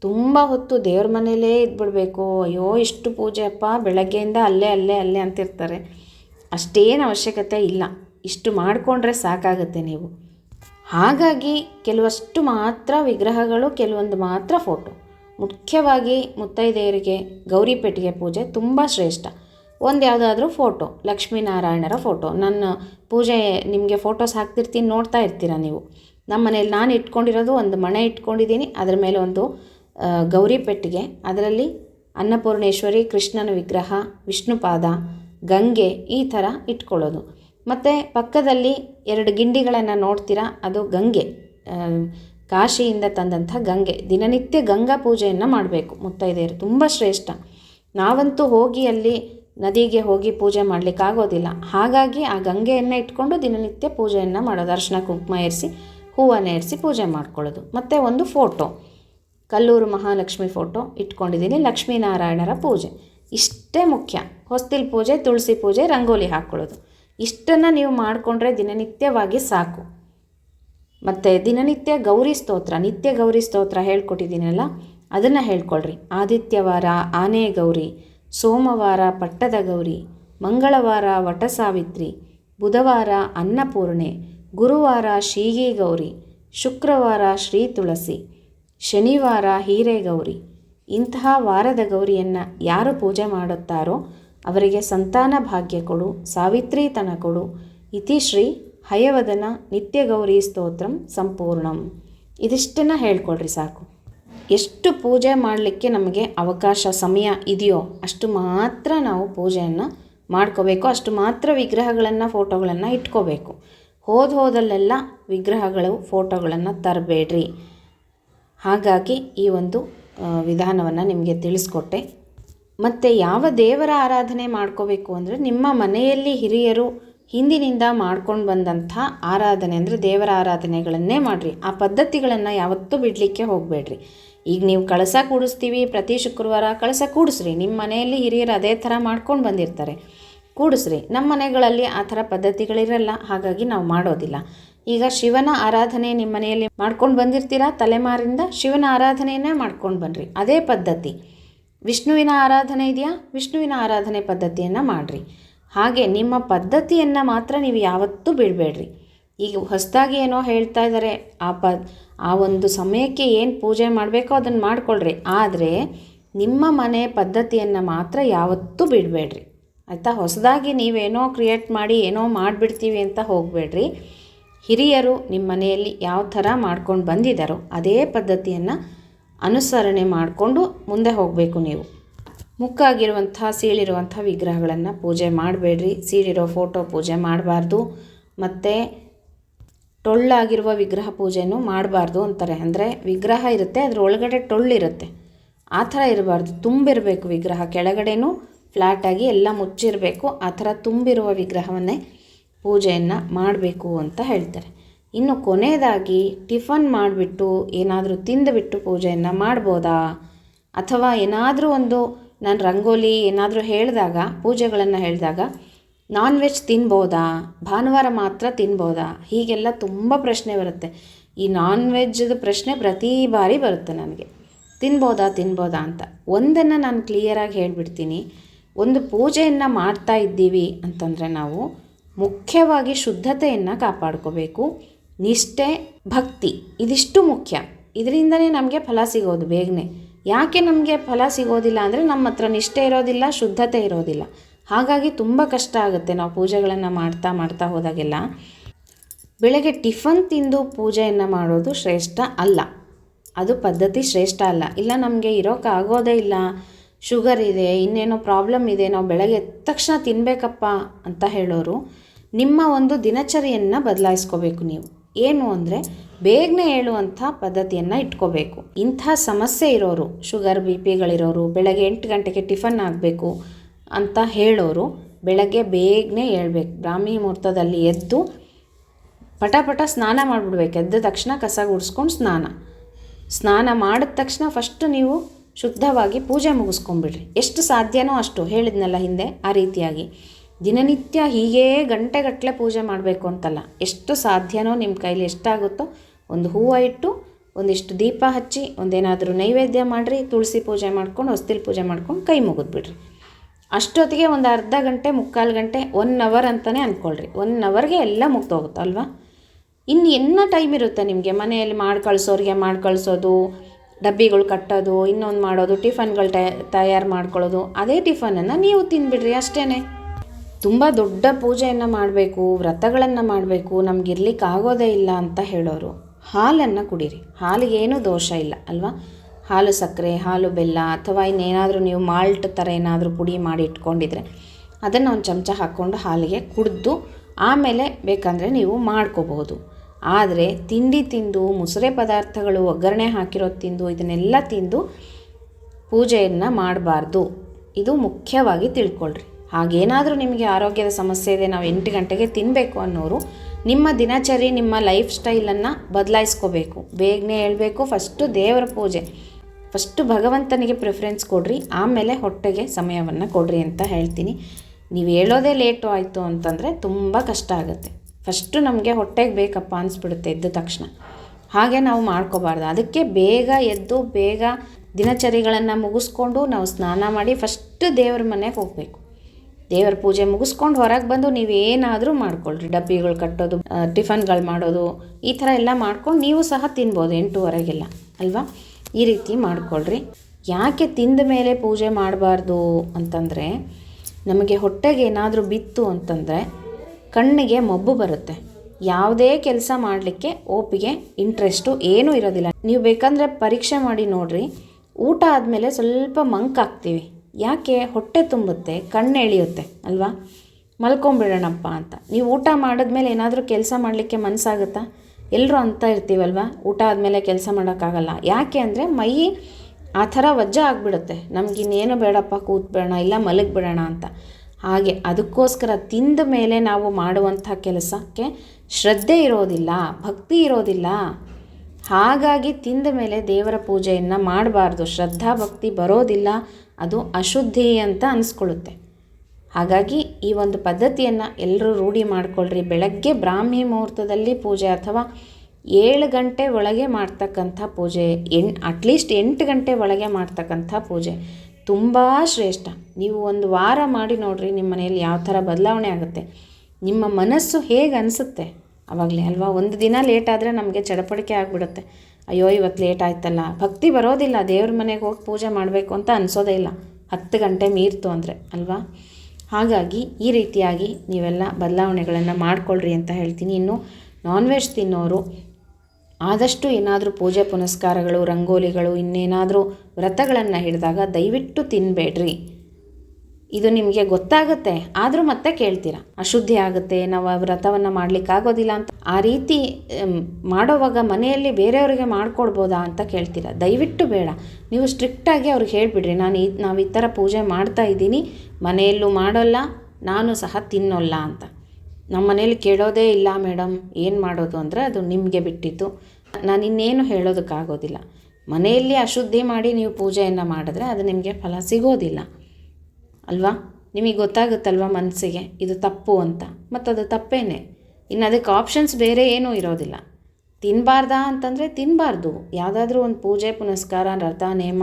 ತುಂಬ ಹೊತ್ತು ದೇವ್ರ ಮನೆಯಲ್ಲೇ ಇದ್ಬಿಡ್ಬೇಕು. ಅಯ್ಯೋ, ಇಷ್ಟು ಪೂಜೆ ಅಪ್ಪ, ಬೆಳಗ್ಗೆಯಿಂದ ಅಲ್ಲೇ ಅಲ್ಲೇ ಅಲ್ಲೇ ಅಂತಿರ್ತಾರೆ. ಅಷ್ಟೇನು ಅವಶ್ಯಕತೆ ಇಲ್ಲ. ಇಷ್ಟು ಮಾಡಿಕೊಂಡ್ರೆ ಸಾಕಾಗುತ್ತೆ ನೀವು. ಹಾಗಾಗಿ ಕೆಲವಷ್ಟು ಮಾತ್ರ ವಿಗ್ರಹಗಳು, ಕೆಲವೊಂದು ಮಾತ್ರ ಫೋಟೋ. ಮುಖ್ಯವಾಗಿ ಮುತ್ತೈದೆಯರಿಗೆ ಗೌರಿ ಪೆಟ್ಟಿಗೆ ಪೂಜೆ ತುಂಬ ಶ್ರೇಷ್ಠ. ಒಂದು ಯಾವುದಾದ್ರೂ ಫೋಟೋ, ಲಕ್ಷ್ಮೀನಾರಾಯಣರ ಫೋಟೋ. ನನ್ನ ಪೂಜೆ ನಿಮಗೆ ಫೋಟೋಸ್ ಹಾಕ್ತಿರ್ತೀನಿ, ನೋಡ್ತಾ ಇರ್ತೀರ ನೀವು? ನಮ್ಮ ಮನೇಲಿ ನಾನು ಇಟ್ಕೊಂಡಿರೋದು, ಒಂದು ಮಣೆ ಇಟ್ಕೊಂಡಿದ್ದೀನಿ. ಅದರ ಮೇಲೆ ಒಂದು ಗೌರಿ ಪೆಟ್ಟಿಗೆ, ಅದರಲ್ಲಿ ಅನ್ನಪೂರ್ಣೇಶ್ವರಿ, ಕೃಷ್ಣನ ವಿಗ್ರಹ ವಿಷ್ಣುಪಾದ ಗಂಗೆ ಈ ಥರ ಇಟ್ಕೊಳ್ಳೋದು. ಮತ್ತು ಪಕ್ಕದಲ್ಲಿ ಎರಡು ಗಿಂಡಿಗಳನ್ನು ನೋಡ್ತೀರಾ? ಅದು ಗಂಗೆ. ಕಾಶಿಯಿಂದ ತಂದಂಥ ಗಂಗೆ. ದಿನನಿತ್ಯ ಗಂಗಾ ಪೂಜೆಯನ್ನು ಮಾಡಬೇಕು ಮುತ್ತೈದೆಯರು. ತುಂಬ ಶ್ರೇಷ್ಠ. ನಾವಂತೂ ಹೋಗಿ ಅಲ್ಲಿ ನದಿಗೆ ಹೋಗಿ ಪೂಜೆ ಮಾಡಲಿಕ್ಕಾಗೋದಿಲ್ಲ ಹಾಗಾಗಿ ಆ ಗಂಗೆಯನ್ನು ಇಟ್ಕೊಂಡು ದಿನನಿತ್ಯ ಪೂಜೆಯನ್ನು ಮಾಡೋದು ಅರ್ಶಿನ ಕುಂಕುಮ ಏರಿಸಿ, ಹೂವನ್ನು ಏರಿಸಿ ಪೂಜೆ ಮಾಡ್ಕೊಳ್ಳೋದು. ಮತ್ತು ಒಂದು ಫೋಟೋ. ಕಲ್ಲೂರು ಮಹಾಲಕ್ಷ್ಮಿ ಫೋಟೋ ಇಟ್ಕೊಂಡಿದ್ದೀನಿ, ಲಕ್ಷ್ಮೀನಾರಾಯಣರ ಪೂಜೆ. ಇಷ್ಟೇ ಮುಖ್ಯ. ಹೊಸ್ತಿಲ್ ಪೂಜೆ, ತುಳಸಿ ಪೂಜೆ, ರಂಗೋಲಿ ಹಾಕ್ಕೊಳ್ಳೋದು ಇಷ್ಟನ್ನು ನೀವು ಮಾಡಿಕೊಂಡ್ರೆ ದಿನನಿತ್ಯವಾಗಿ ಸಾಕು. ಮತ್ತು ದಿನನಿತ್ಯ ಗೌರಿ ಸ್ತೋತ್ರ, ನಿತ್ಯ ಗೌರಿ ಸ್ತೋತ್ರ ಹೇಳ್ಕೊಟ್ಟಿದ್ದೀನಲ್ಲ, ಅದನ್ನು ಹೇಳ್ಕೊಳ್ರಿ. ಆದಿತ್ಯವಾರ ಆನೆ ಗೌರಿ, ಸೋಮವಾರ ಪಟ್ಟದ ಗೌರಿ, ಮಂಗಳವಾರ ವಟ ಸಾವಿತ್ರಿ ಬುಧವಾರ ಅನ್ನಪೂರ್ಣೆ, ಗುರುವಾರ ಶೀಗಿ ಗೌರಿ, ಶುಕ್ರವಾರ ಶ್ರೀ ತುಳಸಿ ಶನಿವಾರ ಹೀರೆಗೌರಿ. ಇಂತಹ ವಾರದ ಗೌರಿಯನ್ನು ಯಾರು ಪೂಜೆ ಮಾಡುತ್ತಾರೋ ಅವರಿಗೆ ಸಂತಾನ ಭಾಗ್ಯ ಕೊಡು, ಸಾವಿತ್ರಿತನ ಕೊಡು. ಇತಿಶ್ರೀ ಹಯವದನ ನಿತ್ಯ ಗೌರಿ ಸ್ತೋತ್ರಂ ಸಂಪೂರ್ಣಂ. ಇದಿಷ್ಟನ್ನು ಹೇಳ್ಕೊಳ್ರಿ ಸಾಕು. ಎಷ್ಟು ಪೂಜೆ ಮಾಡಲಿಕ್ಕೆ ನಮಗೆ ಅವಕಾಶ, ಸಮಯ ಇದೆಯೋ ಅಷ್ಟು ಮಾತ್ರ ನಾವು ಪೂಜೆಯನ್ನು ಮಾಡ್ಕೋಬೇಕು. ಅಷ್ಟು ಮಾತ್ರ ವಿಗ್ರಹಗಳನ್ನು, ಫೋಟೋಗಳನ್ನು ಇಟ್ಕೋಬೇಕು. ಹೋದ ಹೋದಲ್ಲೆಲ್ಲ ವಿಗ್ರಹಗಳು, ಫೋಟೋಗಳನ್ನು ತರಬೇಡ್ರಿ. ಹಾಗಾಗಿ ಈ ಒಂದು ವಿಧಾನವನ್ನು ನಿಮಗೆ ತಿಳಿಸ್ಕೊಟ್ಟೆ. ಮತ್ತು ಯಾವ ದೇವರ ಆರಾಧನೆ ಮಾಡ್ಕೋಬೇಕು ಅಂದರೆ ನಿಮ್ಮ ಮನೆಯಲ್ಲಿ ಹಿರಿಯರು ಹಿಂದಿನಿಂದ ಮಾಡ್ಕೊಂಡು ಬಂದಂಥ ಆರಾಧನೆ ಅಂದರೆ ದೇವರ ಆರಾಧನೆಗಳನ್ನೇ ಮಾಡಿರಿ. ಆ ಪದ್ಧತಿಗಳನ್ನು ಯಾವತ್ತೂ ಬಿಡಲಿಕ್ಕೆ ಹೋಗಬೇಡ್ರಿ. ಈಗ ನೀವು ಕಳಸ ಕೂಡಿಸ್ತೀವಿ, ಪ್ರತಿ ಶುಕ್ರವಾರ ಕಳಸ ಕೂಡಿಸ್ರಿ. ನಿಮ್ಮ ಮನೆಯಲ್ಲಿ ಹಿರಿಯರು ಅದೇ ಥರ ಮಾಡ್ಕೊಂಡು ಬಂದಿರ್ತಾರೆ. ಕೂಡಿಸ್ರಿ. ನಮ್ಮ ಮನೆಗಳಲ್ಲಿ ಆ ಥರ ಪದ್ಧತಿಗಳಿರಲ್ಲ. ಹಾಗಾಗಿ ನಾವು ಮಾಡೋದಿಲ್ಲ. ಈಗ ಶಿವನ ಆರಾಧನೆ ನಿಮ್ಮ ಮನೆಯಲ್ಲಿ ಮಾಡ್ಕೊಂಡು ಬಂದಿರ್ತೀರಾ? ತಲೆಮಾರಿಂದ ಶಿವನ ಆರಾಧನೆಯನ್ನೇ ಮಾಡ್ಕೊಂಡು ಬನ್ನಿರಿ ಅದೇ ಪದ್ಧತಿ. ವಿಷ್ಣುವಿನ ಆರಾಧನೆ ಇದೆಯಾ? ವಿಷ್ಣುವಿನ ಆರಾಧನೆ ಪದ್ಧತಿಯನ್ನು ಮಾಡಿರಿ. ಹಾಗೆ ನಿಮ್ಮ ಪದ್ಧತಿಯನ್ನು ಮಾತ್ರ ನೀವು ಯಾವತ್ತೂ ಬಿಡಬೇಡ್ರಿ. ಈಗ ಹೊಸದಾಗಿ ಏನೋ ಹೇಳ್ತಾ ಇದ್ದಾರೆ ಆ ಪ ಆ ಒಂದು ಸಮಯಕ್ಕೆ ಏನು ಪೂಜೆ ಮಾಡಬೇಕೋ ಅದನ್ನು ಮಾಡ್ಕೊಳ್ರಿ. ಆದರೆ ನಿಮ್ಮ ಮನೆ ಪದ್ಧತಿಯನ್ನು ಮಾತ್ರ ಯಾವತ್ತೂ ಬಿಡಬೇಡ್ರಿ. ಆಯಿತಾ? ಹೊಸದಾಗಿ ನೀವೇನೋ ಕ್ರಿಯೇಟ್ ಮಾಡಿ ಏನೋ ಮಾಡಿಬಿಡ್ತೀವಿ ಅಂತ ಹೋಗಬೇಡ್ರಿ. ಹಿರಿಯರು ನಿಮ್ಮ ಮನೆಯಲ್ಲಿ ಯಾವ ಥರ ಮಾಡ್ಕೊಂಡು ಬಂದಿದ್ದಾರೋ ಅದೇ ಪದ್ಧತಿಯನ್ನು ಅನುಸರಣೆ ಮಾಡಿಕೊಂಡು ಮುಂದೆ ಹೋಗಬೇಕು ನೀವು. ಮುಕ್ಕಾಗಿರುವಂಥ ಸೀಳಿರುವಂಥ ವಿಗ್ರಹಗಳನ್ನು ಪೂಜೆ ಮಾಡಬೇಡ್ರಿ. ಸೀಳಿರೋ ಫೋಟೋ ಪೂಜೆ ಮಾಡಬಾರ್ದು. ಮತ್ತು ಟೊಳ್ಳಾಗಿರುವ ವಿಗ್ರಹ ಪೂಜೆನೂ ಮಾಡಬಾರ್ದು ಅಂತಾರೆ. ಅಂದರೆ ವಿಗ್ರಹ ಇರುತ್ತೆ ಅದರ ಒಳಗಡೆ ಟೊಳ್ಳಿರುತ್ತೆ. ಆ ಥರ ಇರಬಾರ್ದು. ತುಂಬಿರಬೇಕು ವಿಗ್ರಹ. ಕೆಳಗಡೆನೂ ಫ್ಲ್ಯಾಟಾಗಿ ಎಲ್ಲ ಮುಚ್ಚಿರಬೇಕು. ಆ ಥರ ತುಂಬಿರುವ ವಿಗ್ರಹವನ್ನೇ ಪೂಜೆಯನ್ನು ಮಾಡಬೇಕು ಅಂತ ಹೇಳ್ತಾರೆ. ಇನ್ನು ಕೊನೆಯದಾಗಿ ಟಿಫನ್ ಮಾಡಿಬಿಟ್ಟು ಏನಾದರೂ ತಿಂದುಬಿಟ್ಟು ಪೂಜೆಯನ್ನು ಮಾಡ್ಬೋದಾ? ಅಥವಾ ಏನಾದರೂ ಒಂದು ನಾನು ರಂಗೋಲಿ ಏನಾದರೂ ಹೇಳಿದಾಗ, ಪೂಜೆಗಳನ್ನು ಹೇಳಿದಾಗ ನಾನ್ ವೆಜ್ ತಿನ್ಬೋದಾ? ಭಾನುವಾರ ಮಾತ್ರ ತಿನ್ಬೋದಾ? ಹೀಗೆಲ್ಲ ತುಂಬ ಪ್ರಶ್ನೆ ಬರುತ್ತೆ. ಈ ನಾನ್ ವೆಜ್ದು ಪ್ರಶ್ನೆ ಪ್ರತಿ ಬಾರಿ ಬರುತ್ತೆ ನನಗೆ. ತಿನ್ಬೋದಾ ತಿನ್ಬೋದಾ ಅಂತ. ಒಂದನ್ನು ನಾನು ಕ್ಲಿಯರಾಗಿ ಹೇಳಿಬಿಡ್ತೀನಿ. ಒಂದು ಪೂಜೆಯನ್ನು ಮಾಡ್ತಾ ಇದ್ದೀವಿ ಅಂತಂದರೆ ನಾವು ಮುಖ್ಯವಾಗಿ ಶುದ್ಧತೆಯನ್ನು ಕಾಪಾಡ್ಕೋಬೇಕು. ನಿಷ್ಠೆ, ಭಕ್ತಿ, ಇದಿಷ್ಟು ಮುಖ್ಯ. ಇದರಿಂದನೇ ನಮಗೆ ಫಲ ಸಿಗೋದು ಬೇಗನೆ. ಯಾಕೆ ನಮಗೆ ಫಲ ಸಿಗೋದಿಲ್ಲ ಅಂದರೆ ನಮ್ಮ ಹತ್ರ ನಿಷ್ಠೆ ಇರೋದಿಲ್ಲ, ಶುದ್ಧತೆ ಇರೋದಿಲ್ಲ. ಹಾಗಾಗಿ ತುಂಬ ಕಷ್ಟ ಆಗುತ್ತೆ ನಾವು ಪೂಜೆಗಳನ್ನು ಮಾಡ್ತಾ ಮಾಡ್ತಾ ಹೋದಾಗೆಲ್ಲ. ಬೆಳಗ್ಗೆ ಟಿಫನ್ ತಿಂದು ಪೂಜೆಯನ್ನು ಮಾಡೋದು ಶ್ರೇಷ್ಠ ಅಲ್ಲ. ಅದು ಪದ್ಧತಿ ಶ್ರೇಷ್ಠ ಅಲ್ಲ. ಇಲ್ಲ, ನಮಗೆ ಇರೋಕ್ಕಾಗೋದೇ ಇಲ್ಲ. ಶುಗರ್ ಇದೆ, ಇನ್ನೇನೋ ಪ್ರಾಬ್ಲಮ್ ಇದೆ, ನಾವು ಬೆಳಗ್ಗೆ ತಕ್ಷಣ ತಿನ್ನಬೇಕಪ್ಪ ಅಂತ ಹೇಳೋರು. ನಿಮ್ಮ ಒಂದು ದಿನಚರಿಯನ್ನು ಬದಲಾಯಿಸ್ಕೋಬೇಕು ನೀವು. ಏನು ಅಂದರೆ ಬೇಗನೆ ಹೇಳುವಂಥ ಪದ್ಧತಿಯನ್ನು ಇಟ್ಕೋಬೇಕು. ಇಂಥ ಸಮಸ್ಯೆ ಇರೋರು, ಶುಗರ್, ಬಿ ಪಿಗಳಿರೋರು ಬೆಳಗ್ಗೆ ಎಂಟು ಗಂಟೆಗೆ ಟಿಫನ್ ಆಗಬೇಕು ಅಂತ ಹೇಳೋರು ಬೆಳಗ್ಗೆ ಬೇಗನೆ ಹೇಳ್ಬೇಕು ಬ್ರಾಹ್ಮಿ ಮುಹೂರ್ತದಲ್ಲಿ ಎದ್ದು ಪಟ ಪಟ ಸ್ನಾನ ಮಾಡಿಬಿಡ್ಬೇಕು. ಎದ್ದ ತಕ್ಷಣ ಕಸ ಗುಡಿಸ್ಕೊಂಡು ಸ್ನಾನ. ಸ್ನಾನ ಮಾಡಿದ ತಕ್ಷಣ ಫಸ್ಟು ನೀವು ಶುದ್ಧವಾಗಿ ಪೂಜೆ ಮುಗಿಸ್ಕೊಂಬಿಡ್ರಿ ಎಷ್ಟು ಸಾಧ್ಯನೋ ಅಷ್ಟು ಹೇಳಿದ್ನಲ್ಲ ಹಿಂದೆ ಆ ರೀತಿಯಾಗಿ. ದಿನನಿತ್ಯ ಹೀಗೇ ಗಂಟೆಗಟ್ಟಲೆ ಪೂಜೆ ಮಾಡಬೇಕು ಅಂತಲ್ಲ. ಎಷ್ಟು ಸಾಧ್ಯನೋ ನಿಮ್ಮ ಕೈಲಿ ಎಷ್ಟಾಗುತ್ತೋ ಒಂದು ಹೂವು ಇಟ್ಟು, ಒಂದಿಷ್ಟು ದೀಪ ಹಚ್ಚಿ, ಒಂದೇನಾದರೂ ನೈವೇದ್ಯ ಮಾಡಿರಿ, ತುಳಸಿ ಪೂಜೆ ಮಾಡ್ಕೊಂಡು, ಹೊಸ್ತಿಲ್ ಪೂಜೆ ಮಾಡ್ಕೊಂಡು ಕೈ ಮುಗಿದ್ಬಿಡ್ರಿ ಅಷ್ಟೊತ್ತಿಗೆ ಒಂದು ಅರ್ಧ ಗಂಟೆ, ಮುಕ್ಕಾಲು ಗಂಟೆ, ಒನ್ ಅವರ್ ಅಂತಲೇ ಅಂದ್ಕೊಳ್ರಿ ಒನ್ ಅವರ್ಗೆ ಎಲ್ಲ ಮುಗ್ದೋಗುತ್ತಲ್ವ ಇನ್ನು ಎನ್ನ ಟೈಮ್ ಇರುತ್ತೆ ನಿಮಗೆ? ಮನೆಯಲ್ಲಿ ಮಾಡಿ ಕಳಿಸೋರಿಗೆ ಮಾಡಿ ಕಳಿಸೋದು, ಡಬ್ಬಿಗಳು ಕಟ್ಟೋದು, ಇನ್ನೊಂದು ಮಾಡೋದು, ಟಿಫನ್ಗಳು ತಯಾರು ಮಾಡ್ಕೊಳ್ಳೋದು, ಅದೇ ಟಿಫನನ್ನು ನೀವು ತಿನ್ಬಿಡ್ರಿ ಅಷ್ಟೇ ತುಂಬ ದೊಡ್ಡ ಪೂಜೆಯನ್ನು ಮಾಡಬೇಕು, ವ್ರತಗಳನ್ನು ಮಾಡಬೇಕು, ನಮ್ಗೆ ಇರ್ಲಿಕ್ಕೆ ಆಗೋದೇ ಇಲ್ಲ ಅಂತ ಹೇಳೋರು. ಹಾಲನ್ನು ಕುಡೀರಿ. ಹಾಲಿಗೇನು ದೋಷ ಇಲ್ಲ, ಅಲ್ವಾ? ಹಾಲು ಸಕ್ಕರೆ, ಹಾಲು ಬೆಲ್ಲ ಅಥವಾ ಇನ್ನೇನಾದರೂ ನೀವು ಮಾಲ್ಟ್ ಥರ ಏನಾದರೂ ಪುಡಿ ಮಾಡಿ ಇಟ್ಕೊಂಡಿದ್ರೆ ಅದನ್ನು ಒಂದು ಚಮಚ ಹಾಕ್ಕೊಂಡು ಹಾಲಿಗೆ ಕುಡಿದು ಆಮೇಲೆ ಬೇಕಂದರೆ ನೀವು ಮಾಡ್ಕೋಬಹುದು. ಆದರೆ ತಿಂಡಿ ತಿಂದು, ಮುಸುರೆ ಪದಾರ್ಥಗಳು ಒಗ್ಗರಣೆ ಹಾಕಿರೋದು ತಿಂದು, ಇದನ್ನೆಲ್ಲ ತಿಂದು ಪೂಜೆಯನ್ನು ಮಾಡಬಾರ್ದು. ಇದು ಮುಖ್ಯವಾಗಿ ತಿಳ್ಕೊಳ್ರಿ. ಹಾಗೇನಾದರೂ ನಿಮಗೆ ಆರೋಗ್ಯದ ಸಮಸ್ಯೆ ಇದೆ, ನಾವು ಎಂಟು ಗಂಟೆಗೆ ತಿನ್ನಬೇಕು ಅನ್ನೋರು, ನಿಮ್ಮ ದಿನಚರಿ, ನಿಮ್ಮ ಲೈಫ್ ಸ್ಟೈಲನ್ನು ಬದಲಾಯಿಸ್ಕೋಬೇಕು. ಬೇಗನೆ ಹೇಳಬೇಕು, ಫಸ್ಟು ದೇವರ ಪೂಜೆ. ಫಸ್ಟು ಭಗವಂತನಿಗೆ ಪ್ರಿಫರೆನ್ಸ್ ಕೊಡ್ರಿ, ಆಮೇಲೆ ಹೊಟ್ಟೆಗೆ ಸಮಯವನ್ನು ಕೊಡ್ರಿ ಅಂತ ಹೇಳ್ತೀನಿ. ನೀವು ಹೇಳೋದೇ ಲೇಟು ಆಯಿತು ಅಂತಂದರೆ ತುಂಬ ಕಷ್ಟ ಆಗುತ್ತೆ. ಫಸ್ಟು ನಮಗೆ ಹೊಟ್ಟೆಗೆ ಬೇಕಪ್ಪ ಅನಿಸ್ಬಿಡುತ್ತೆ ಎದ್ದ ತಕ್ಷಣ. ಹಾಗೆ ನಾವು ಮಾಡ್ಕೋಬಾರ್ದು. ಅದಕ್ಕೆ ಬೇಗ ಎದ್ದು, ಬೇಗ ದಿನಚರಿಗಳನ್ನು ಮುಗಿಸ್ಕೊಂಡು ನಾವು ಸ್ನಾನ ಮಾಡಿ, ಫಸ್ಟ್ ದೇವ್ರ ಮನೆಗೆ ಹೋಗಬೇಕು. ದೇವರ ಪೂಜೆ ಮುಗಿಸ್ಕೊಂಡು ಹೊರಗೆ ಬಂದು ನೀವೇನಾದರೂ ಮಾಡ್ಕೊಳ್ರಿ. ಡಬ್ಬಿಗಳು ಕಟ್ಟೋದು ಟಿಫನ್ಗಳು ಮಾಡೋದು, ಈ ಥರ ಎಲ್ಲ ಮಾಡ್ಕೊಂಡು ನೀವು ಸಹ ತಿನ್ಬೋದು, ಎಂಟೂವರೆಗೆಲ್ಲ, ಅಲ್ವಾ? ಈ ರೀತಿ ಮಾಡ್ಕೊಳ್ರಿ. ಯಾಕೆ ತಿಂದ ಮೇಲೆ ಪೂಜೆ ಮಾಡಬಾರ್ದು ಅಂತಂದರೆ, ನಮಗೆ ಹೊಟ್ಟೆಗೆ ಏನಾದರೂ ಬಿತ್ತು ಅಂತಂದರೆ, ಕಣ್ಣಿಗೆ ಮಬ್ಬು ಬರುತ್ತೆ. ಯಾವುದೇ ಕೆಲಸ ಮಾಡಲಿಕ್ಕೆ ಓಪಿಗೆ ಇಂಟ್ರೆಸ್ಟು ಏನೂ ಇರೋದಿಲ್ಲ. ನೀವು ಬೇಕಂದರೆ ಪರೀಕ್ಷೆ ಮಾಡಿ ನೋಡಿರಿ. ಊಟ ಆದಮೇಲೆ ಸ್ವಲ್ಪ ಮಂಕಾಗ್ತೀವಿ. ಯಾಕೆ ಹೊಟ್ಟೆ ತುಂಬುತ್ತೆ, ಕಣ್ಣು ಎಳೆಯುತ್ತೆ, ಅಲ್ವಾ? ಮಲ್ಕೊಂಬಿಡೋಣಪ್ಪ ಅಂತ. ನೀವು ಊಟ ಮಾಡಿದ್ಮೇಲೆ ಏನಾದರೂ ಕೆಲಸ ಮಾಡಲಿಕ್ಕೆ ಮನಸ್ಸಾಗುತ್ತಾ ಎಲ್ಲರೂ ಅಂತ ಇರ್ತೀವಲ್ವ? ಊಟ ಆದಮೇಲೆ ಕೆಲಸ ಮಾಡೋಕ್ಕಾಗಲ್ಲ. ಯಾಕೆ ಅಂದರೆ ಮೈ ಆ ಥರ ವಜ್ಜ ಆಗಿಬಿಡುತ್ತೆ. ನಮಗಿನ್ನೇನು ಬೇಡಪ್ಪ ಕೂತ್ಬೇಡ ಇಲ್ಲ ಮಲಗಿಬಿಡೋಣ ಅಂತ. ಹಾಗೆ ಅದಕ್ಕೋಸ್ಕರ ತಿಂದ ಮೇಲೆ ನಾವು ಮಾಡುವಂಥ ಕೆಲಸಕ್ಕೆ ಶ್ರದ್ಧೆ ಇರೋದಿಲ್ಲ, ಭಕ್ತಿ ಇರೋದಿಲ್ಲ. ಹಾಗಾಗಿ ತಿಂದ ಮೇಲೆ ದೇವರ ಪೂಜೆಯನ್ನು ಮಾಡಬಾರ್ದು. ಶ್ರದ್ಧಾ, ಭಕ್ತಿ ಬರೋದಿಲ್ಲ. ಅದು ಅಶುದ್ಧಿ ಅಂತ ಅನಿಸ್ಕೊಳ್ಳುತ್ತೆ. ಹಾಗಾಗಿ ಈ ಒಂದು ಪದ್ಧತಿಯನ್ನು ಎಲ್ಲರೂ ರೂಢಿ ಮಾಡಿಕೊಳ್ಳ್ರಿ ಬೆಳಗ್ಗೆ ಬ್ರಾಹ್ಮಿ ಮುಹೂರ್ತದಲ್ಲಿ ಪೂಜೆ ಅಥವಾ ಏಳು ಗಂಟೆ ಒಳಗೆ ಮಾಡ್ತಕ್ಕಂಥ ಪೂಜೆ ಎಣ್ ಅಟ್ಲೀಸ್ಟ್ ಎಂಟು ಗಂಟೆ ಒಳಗೆ ಮಾಡ್ತಕ್ಕಂಥ ಪೂಜೆ ತುಂಬ ಶ್ರೇಷ್ಠ. ನೀವು ಒಂದು ವಾರ ಮಾಡಿ ನೋಡಿರಿ ನಿಮ್ಮ ಮನೆಯಲ್ಲಿ ಯಾವ ಥರ ಬದಲಾವಣೆ ಆಗುತ್ತೆ. ನಿಮ್ಮ ಮನಸ್ಸು ಹೇಗೆ ಅನಿಸುತ್ತೆ? ಆವಾಗಲೇ ಅಲ್ವಾ? ಒಂದು ದಿನ ಲೇಟ್ ಆದರೆ ನಮಗೆ ಚಡಪಡಿಕೆ ಆಗಿಬಿಡುತ್ತೆ. ಅಯ್ಯೋ ಇವತ್ತು ಲೇಟ್ ಆಯ್ತಲ್ಲ. ಭಕ್ತಿ ಬರೋದಿಲ್ಲ. ದೇವ್ರ ಮನೆಗೆ ಹೋಗಿ ಪೂಜೆ ಮಾಡಬೇಕು ಅಂತ ಅನಿಸೋದೇ ಇಲ್ಲ. ಹತ್ತು ಗಂಟೆ ಮೀರ್ತು ಅಂದರೆ, ಅಲ್ವಾ? ಹಾಗಾಗಿ ಈ ರೀತಿಯಾಗಿ ನೀವೆಲ್ಲ ಬದಲಾವಣೆಗಳನ್ನು ಮಾಡಿಕೊಳ್ಳ್ರಿ ಅಂತ ಹೇಳ್ತೀನಿ. ಇನ್ನು ನಾನ್ ವೆಜ್ ತಿನ್ನೋರು, ಆದಷ್ಟು ಏನಾದರೂ ಪೂಜೆ ಪುನಸ್ಕಾರಗಳು, ರಂಗೋಲಿಗಳು, ಇನ್ನೇನಾದರೂ ವ್ರತಗಳನ್ನು ಹಿಡಿದಾಗ ದಯವಿಟ್ಟು ತಿನ್ನಬೇಡ್ರಿ ಇದು ನಿಮಗೆ ಗೊತ್ತಾಗುತ್ತೆ, ಆದರೂ ಮತ್ತೆ ಕೇಳ್ತೀರ? ಅಶುದ್ಧಿ ಆಗುತ್ತೆ, ನಾವು ಆ ವ್ರತವನ್ನು ಮಾಡಲಿಕ್ಕಾಗೋದಿಲ್ಲ ಅಂತ. ಆ ರೀತಿ ಮಾಡೋವಾಗ ಮನೆಯಲ್ಲಿ ಬೇರೆಯವರಿಗೆ ಮಾಡ್ಕೊಡ್ಬೋದಾ ಅಂತ ಕೇಳ್ತೀರ? ದಯವಿಟ್ಟು ಬೇಡ. ನೀವು ಸ್ಟ್ರಿಕ್ಟಾಗಿ ಅವ್ರಿಗೆ ಹೇಳಿಬಿಡ್ರಿ, ನಾನು ಈ, ನಾವು ಈ ಥರ ಪೂಜೆ ಮಾಡ್ತಾ ಇದ್ದೀನಿ, ಮನೆಯಲ್ಲೂ ಮಾಡೋಲ್ಲ, ನಾನು ಸಹ ತಿನ್ನೋಲ್ಲ ಅಂತ. ನಮ್ಮ ಮನೇಲಿ ಕೇಳೋದೇ ಇಲ್ಲ ಮೇಡಮ್ ಏನು ಮಾಡೋದು ಅಂದರೆ ಅದು ನಿಮಗೆ ಬಿಟ್ಟಿತ್ತು ನಾನು ಇನ್ನೇನು ಹೇಳೋದಕ್ಕಾಗೋದಿಲ್ಲ. ಮನೆಯಲ್ಲಿ ಅಶುದ್ಧಿ ಮಾಡಿ ನೀವು ಪೂಜೆಯನ್ನು ಮಾಡಿದ್ರೆ ಅದು ನಿಮಗೆ ಫಲ ಸಿಗೋದಿಲ್ಲ. ಅಲ್ವಾ? ನಿಮಗೆ ಗೊತ್ತಾಗುತ್ತಲ್ವ ಮನಸ್ಸಿಗೆ? ಇದು ತಪ್ಪು ಅಂತ. ಮತ್ತು ಅದು ತಪ್ಪೇನೆ. ಇನ್ನು ಅದಕ್ಕೆ ಆಪ್ಷನ್ಸ್ ಬೇರೆ ಏನೂ ಇರೋದಿಲ್ಲ. ತಿನ್ನಬಾರ್ದಾ ಅಂತಂದರೆ ತಿನ್ನಬಾರ್ದು ಯಾವುದಾದ್ರೂ ಒಂದು ಪೂಜೆ, ಪುನಸ್ಕಾರ, ರಥ, ನೇಮ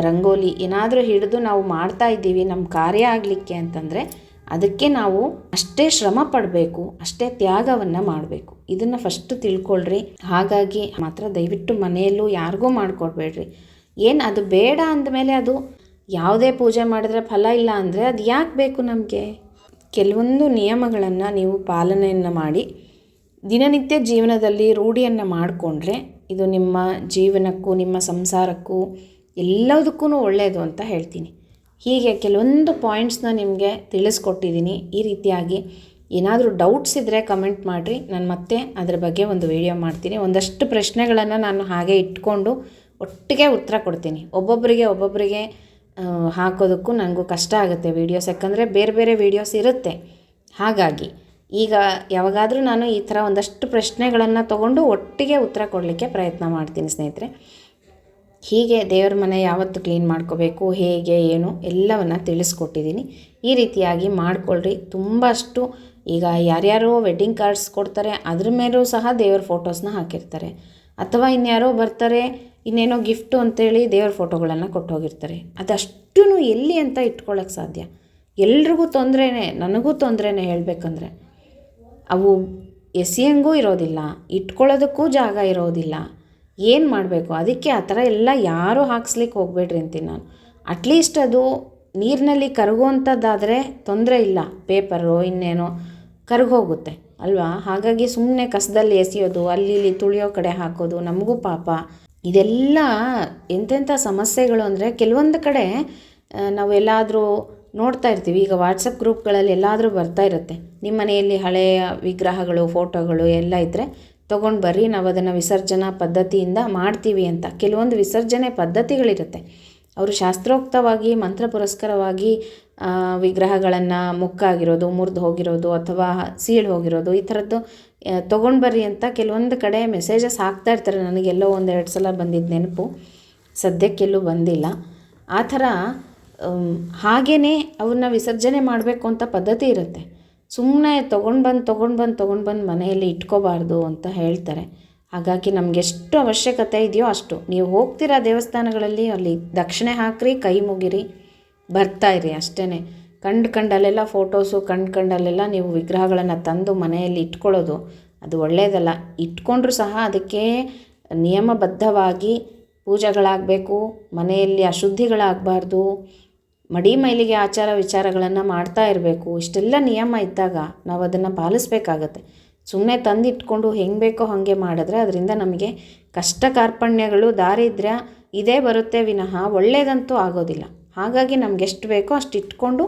ರಂಗೋಲಿ ಏನಾದರೂ ಹಿಡಿದು ನಾವು ಮಾಡ್ತಾ ಇದ್ದೀವಿ, ನಮ್ಮ ಕಾರ್ಯ ಆಗಲಿಕ್ಕೆ ಅಂತಂದರೆ ಅದಕ್ಕೆ ನಾವು ಅಷ್ಟೇ ಶ್ರಮ ಪಡಬೇಕು, ಅಷ್ಟೇ ತ್ಯಾಗವನ್ನು ಮಾಡಬೇಕು. ಇದನ್ನು ಫಸ್ಟ್ ತಿಳ್ಕೊಳ್ರಿ. ಹಾಗಾಗಿ ಮಾತ್ರ ದಯವಿಟ್ಟು ಮನೆಯಲ್ಲೂ ಯಾರಿಗೂ ಮಾಡಿಕೊಡ್ಬೇಡ್ರಿ. ಏನು ಅದು ಬೇಡ ಅಂದಮೇಲೆ ಅದು ಯಾವುದೇ ಪೂಜೆ ಮಾಡಿದ್ರೆ ಫಲ ಇಲ್ಲ ಅಂದರೆ ಅದು ಯಾಕೆ ಬೇಕು ನಮಗೆ? ಕೆಲವೊಂದು ನಿಯಮಗಳನ್ನು ನೀವು ಪಾಲನೆಯನ್ನು ಮಾಡಿ, ದಿನನಿತ್ಯ ಜೀವನದಲ್ಲಿ ರೂಢಿಯನ್ನು ಮಾಡಿಕೊಂಡ್ರೆ ಇದು ನಿಮ್ಮ ಜೀವನಕ್ಕೂ, ನಿಮ್ಮ ಸಂಸಾರಕ್ಕೂ ಎಲ್ಲದಕ್ಕೂ ಒಳ್ಳೆಯದು ಅಂತ ಹೇಳ್ತೀನಿ. ಹೀಗೆ ಕೆಲವೊಂದು ಪಾಯಿಂಟ್ಸ್ನ ನಿಮಗೆ ತಿಳಿಸ್ಕೊಟ್ಟಿದ್ದೀನಿ. ಈ ರೀತಿಯಾಗಿ ಏನಾದರೂ ಡೌಟ್ಸ್ ಇದ್ದರೆ ಕಮೆಂಟ್ ಮಾಡಿರಿ. ನಾನು ಮತ್ತೆ ಅದ್ರ ಬಗ್ಗೆ ಒಂದು ವಿಡಿಯೋ ಮಾಡ್ತೀನಿ. ಒಂದಷ್ಟು ಪ್ರಶ್ನೆಗಳನ್ನು ನಾನು ಹಾಗೆ ಇಟ್ಕೊಂಡು ಒಟ್ಟಿಗೆ ಉತ್ತರ ಕೊಡ್ತೀನಿ. ಒಬ್ಬೊಬ್ಬರಿಗೆ ಒಬ್ಬೊಬ್ಬರಿಗೆ ಹಾಕೋದಕ್ಕೂ ನನಗೂ ಕಷ್ಟ ಆಗುತ್ತೆ ವೀಡಿಯೋಸ್ ಯಾಕಂದರೆ ಬೇರೆ ಬೇರೆ ವೀಡಿಯೋಸ್ ಇರುತ್ತೆ. ಹಾಗಾಗಿ, ಈಗ ಯಾವಾಗಾದರೂ ನಾನು ಈ ಥರ ಒಂದಷ್ಟು ಪ್ರಶ್ನೆಗಳನ್ನು ತೊಗೊಂಡು ಒಟ್ಟಿಗೆ ಉತ್ತರ ಕೊಡಲಿಕ್ಕೆ ಪ್ರಯತ್ನ ಮಾಡ್ತೀನಿ ಸ್ನೇಹಿತರೆ. ಹೀಗೆ ದೇವ್ರ ಮನೆ ಯಾವತ್ತು ಕ್ಲೀನ್ ಮಾಡ್ಕೋಬೇಕು, ಹೇಗೆ, ಏನು, ಎಲ್ಲವನ್ನು ತಿಳಿಸ್ಕೊಟ್ಟಿದ್ದೀನಿ. ಈ ರೀತಿಯಾಗಿ ಮಾಡಿಕೊಳ್ಳ್ರಿ ತುಂಬ ಅಷ್ಟು ಈಗ ಯಾರ್ಯಾರೋ ವೆಡ್ಡಿಂಗ್ ಕಾರ್ಡ್ಸ್ ಕೊಡ್ತಾರೆ, ಅದ್ರ ಮೇಲೂ ಸಹ ದೇವ್ರ ಫೋಟೋಸ್ನ ಹಾಕಿರ್ತಾರೆ. ಅಥವಾ ಇನ್ಯಾರೋ ಬರ್ತಾರೆ ಇನ್ನೇನೋ ಗಿಫ್ಟು ಅಂತೇಳಿ ದೇವ್ರ ಫೋಟೋಗಳನ್ನು ಕೊಟ್ಟೋಗಿರ್ತಾರೆ. ಅದಷ್ಟೂ ಎಲ್ಲಿ ಅಂತ ಇಟ್ಕೊಳ್ಳೋಕ್ಕೆ ಸಾಧ್ಯ. ಎಲ್ರಿಗೂ ತೊಂದರೆನೇ, ನನಗೂ ತೊಂದರೆನೇ ಹೇಳಬೇಕಂದ್ರೆ, ಅವು ಎಸಿಯಂಗೂ ಇರೋದಿಲ್ಲ, ಇಟ್ಕೊಳ್ಳೋದಕ್ಕೂ ಜಾಗ ಇರೋದಿಲ್ಲ. ಏನು ಮಾಡಬೇಕು? ಅದಕ್ಕೆ ಆ ಥರ ಎಲ್ಲ ಯಾರೂ ಹಾಕ್ಸ್ಲಿಕ್ಕೆ ಹೋಗಬೇಡ್ರಿ ಅಂತೀನಿ ನಾನು. ಅಟ್ಲೀಸ್ಟ್ ಅದು ನೀರಿನಲ್ಲಿ ಕರಗುವಂಥದ್ದಾದರೆ ತೊಂದರೆ ಇಲ್ಲ. ಪೇಪರು ಇನ್ನೇನೋ ಕರಗೋಗುತ್ತೆ, ಅಲ್ವಾ? ಹಾಗಾಗಿ ಸುಮ್ಮನೆ ಕಸದಲ್ಲಿ ಎಸೆಯೋದು, ಅಲ್ಲಿ ಇಲ್ಲಿ ತುಳಿಯೋ ಕಡೆ ಹಾಕೋದು ನಮಗೂ ಪಾಪ. ಇದೆಲ್ಲ ಎಂತೆಂಥ ಸಮಸ್ಯೆಗಳು ಅಂದರೆ ಕೆಲವೊಂದು ಕಡೆ ನಾವು ನಾವೆಲ್ಲಾದರೂ ನೋಡ್ತಾ ಇರ್ತೀವಿ. ಈಗ ವಾಟ್ಸಪ್ ಗ್ರೂಪ್ಗಳಲ್ಲಿ ಎಲ್ಲಾದರೂ ಬರ್ತಾ ಇರುತ್ತೆ. ನಿಮ್ಮ ಮನೆಯಲ್ಲಿ ಹಳೆಯ ವಿಗ್ರಹಗಳು, ಫೋಟೋಗಳು ಎಲ್ಲ ಇದ್ದರೆ ತೊಗೊಂಡು ಬರ್ರಿ ನಾವು ಅದನ್ನು ವಿಸರ್ಜನಾ ಪದ್ಧತಿಯಿಂದ ಮಾಡ್ತೀವಿ ಅಂತ. ಕೆಲವೊಂದು ವಿಸರ್ಜನೆ ಪದ್ಧತಿಗಳಿರುತ್ತೆ. ಅವರು ಶಾಸ್ತ್ರೋಕ್ತವಾಗಿ, ಮಂತ್ರ ಪುರಸ್ಕರವಾಗಿ ವಿಗ್ರಹಗಳನ್ನು ಮುಕ್ಕಾಗಿರೋದು, ಮುರಿದು ಹೋಗಿರೋದು ಅಥವಾ ಸೀಳು ಹೋಗಿರೋದು, ಈ ಥರದ್ದು ತೊಗೊಂಡು ಬರ್ರಿ ಅಂತ ಕೆಲವೊಂದು ಕಡೆ ಮೆಸೇಜಸ್ ಹಾಕ್ತಾ ಇರ್ತಾರೆ. ನನಗೆಲ್ಲೋ ಒಂದೆರಡು ಸಲ ಬಂದಿದ್ದ ನೆನಪು. ಸದ್ಯಕ್ಕೆಲ್ಲೂ ಬಂದಿಲ್ಲ. ಆ ಥರ ಹಾಗೇ ಅವನ್ನ ವಿಸರ್ಜನೆ ಮಾಡಬೇಕು ಅಂತ ಪದ್ಧತಿ ಇರುತ್ತೆ. ಸುಮ್ಮನೆ ತೊಗೊಂಡು ಬಂದು ತೊಗೊಂಡು ಬಂದು ತೊಗೊಂಡು ಬಂದು ಮನೆಯಲ್ಲಿ ಇಟ್ಕೋಬಾರ್ದು ಅಂತ ಹೇಳ್ತಾರೆ. ಹಾಗಾಗಿ ನಮ್ಗೆ ಎಷ್ಟು ಅವಶ್ಯಕತೆ ಇದೆಯೋ ಅಷ್ಟು. ನೀವು ಹೋಗ್ತೀರಾ ದೇವಸ್ಥಾನಗಳಲ್ಲಿ, ಅಲ್ಲಿ ದಕ್ಷಿಣೆ ಹಾಕ್ರಿ, ಕೈ ಮುಗಿರಿ, ಬರ್ತಾ ಇರಿ ಅಷ್ಟೇ ಕಂಡು ಕಂಡಲ್ಲೆಲ್ಲ ಫೋಟೋಸು ಕಂಡು ಕಂಡಲ್ಲೆಲ್ಲ ನೀವು ವಿಗ್ರಹಗಳನ್ನು ತಂದು ಮನೆಯಲ್ಲಿ ಇಟ್ಕೊಳ್ಳೋದು ಅದು ಒಳ್ಳೆಯದಲ್ಲ ಇಟ್ಕೊಂಡ್ರೂ ಸಹ ಅದಕ್ಕೆ ನಿಯಮಬದ್ಧವಾಗಿ ಪೂಜೆಗಳಾಗಬೇಕು, ಮನೆಯಲ್ಲಿ ಅಶುದ್ಧಿಗಳಾಗಬಾರ್ದು, ಮಡಿ ಮೈಲಿಗೆ ಆಚಾರ ವಿಚಾರಗಳನ್ನು ಮಾಡ್ತಾ ಇರಬೇಕು. ಇಷ್ಟೆಲ್ಲ ನಿಯಮ ಇದ್ದಾಗ ನಾವು ಅದನ್ನು ಪಾಲಿಸ್ಬೇಕಾಗತ್ತೆ. ಸುಮ್ಮನೆ ತಂದಿಟ್ಕೊಂಡು ಹೆಂಗೆ ಬೇಕೋ ಹಾಗೆ ಮಾಡಿದ್ರೆ ಅದರಿಂದ ನಮಗೆ ಕಷ್ಟ ಕಾರ್ಪಣ್ಯಗಳು ದಾರಿದ್ರ್ಯ ಇದೇ ಬರುತ್ತೆ ವಿನಃ ಒಳ್ಳೆಯದಂತೂ ಆಗೋದಿಲ್ಲ. ಹಾಗಾಗಿ ನಮ್ಗೆ ಎಷ್ಟು ಬೇಕೋ ಅಷ್ಟು ಇಟ್ಕೊಂಡು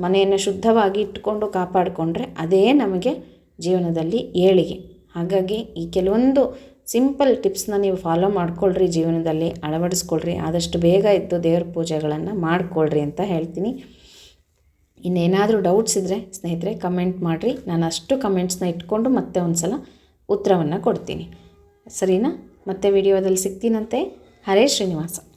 ಮನೆಯನ್ನು ಶುದ್ಧವಾಗಿ ಇಟ್ಕೊಂಡು ಕಾಪಾಡಿಕೊಂಡ್ರೆ ಅದೇ ನಮಗೆ ಜೀವನದಲ್ಲಿ ಏಳಿಗೆ. ಹಾಗಾಗಿ ಈ ಕೆಲವೊಂದು ಸಿಂಪಲ್ ಟಿಪ್ಸ್ನ ನೀವು ಫಾಲೋ ಮಾಡ್ಕೊಳ್ರಿ, ಜೀವನದಲ್ಲಿ ಅಳವಡಿಸ್ಕೊಳ್ರಿ, ಆದಷ್ಟು ಬೇಗ ಇದ್ದು ದೇವ್ರ ಪೂಜೆಗಳನ್ನು ಮಾಡಿಕೊಳ್ರಿ ಅಂತ ಹೇಳ್ತೀನಿ. ಇನ್ನೇನಾದರೂ ಡೌಟ್ಸ್ ಇದ್ದರೆ ಸ್ನೇಹಿತರೆ ಕಮೆಂಟ್ ಮಾಡಿರಿ. ನಾನು ಅಷ್ಟು ಕಮೆಂಟ್ಸ್ನ ಇಟ್ಕೊಂಡು ಮತ್ತೆ ಒಂದು ಸಲ ಉತ್ತರವನ್ನು ಕೊಡ್ತೀನಿ. ಸರಿನಾ? ಮತ್ತೆ ವಿಡಿಯೋದಲ್ಲಿ ಸಿಗ್ತೀನಂತೆ. ಹರೇ ಶ್ರೀನಿವಾಸ.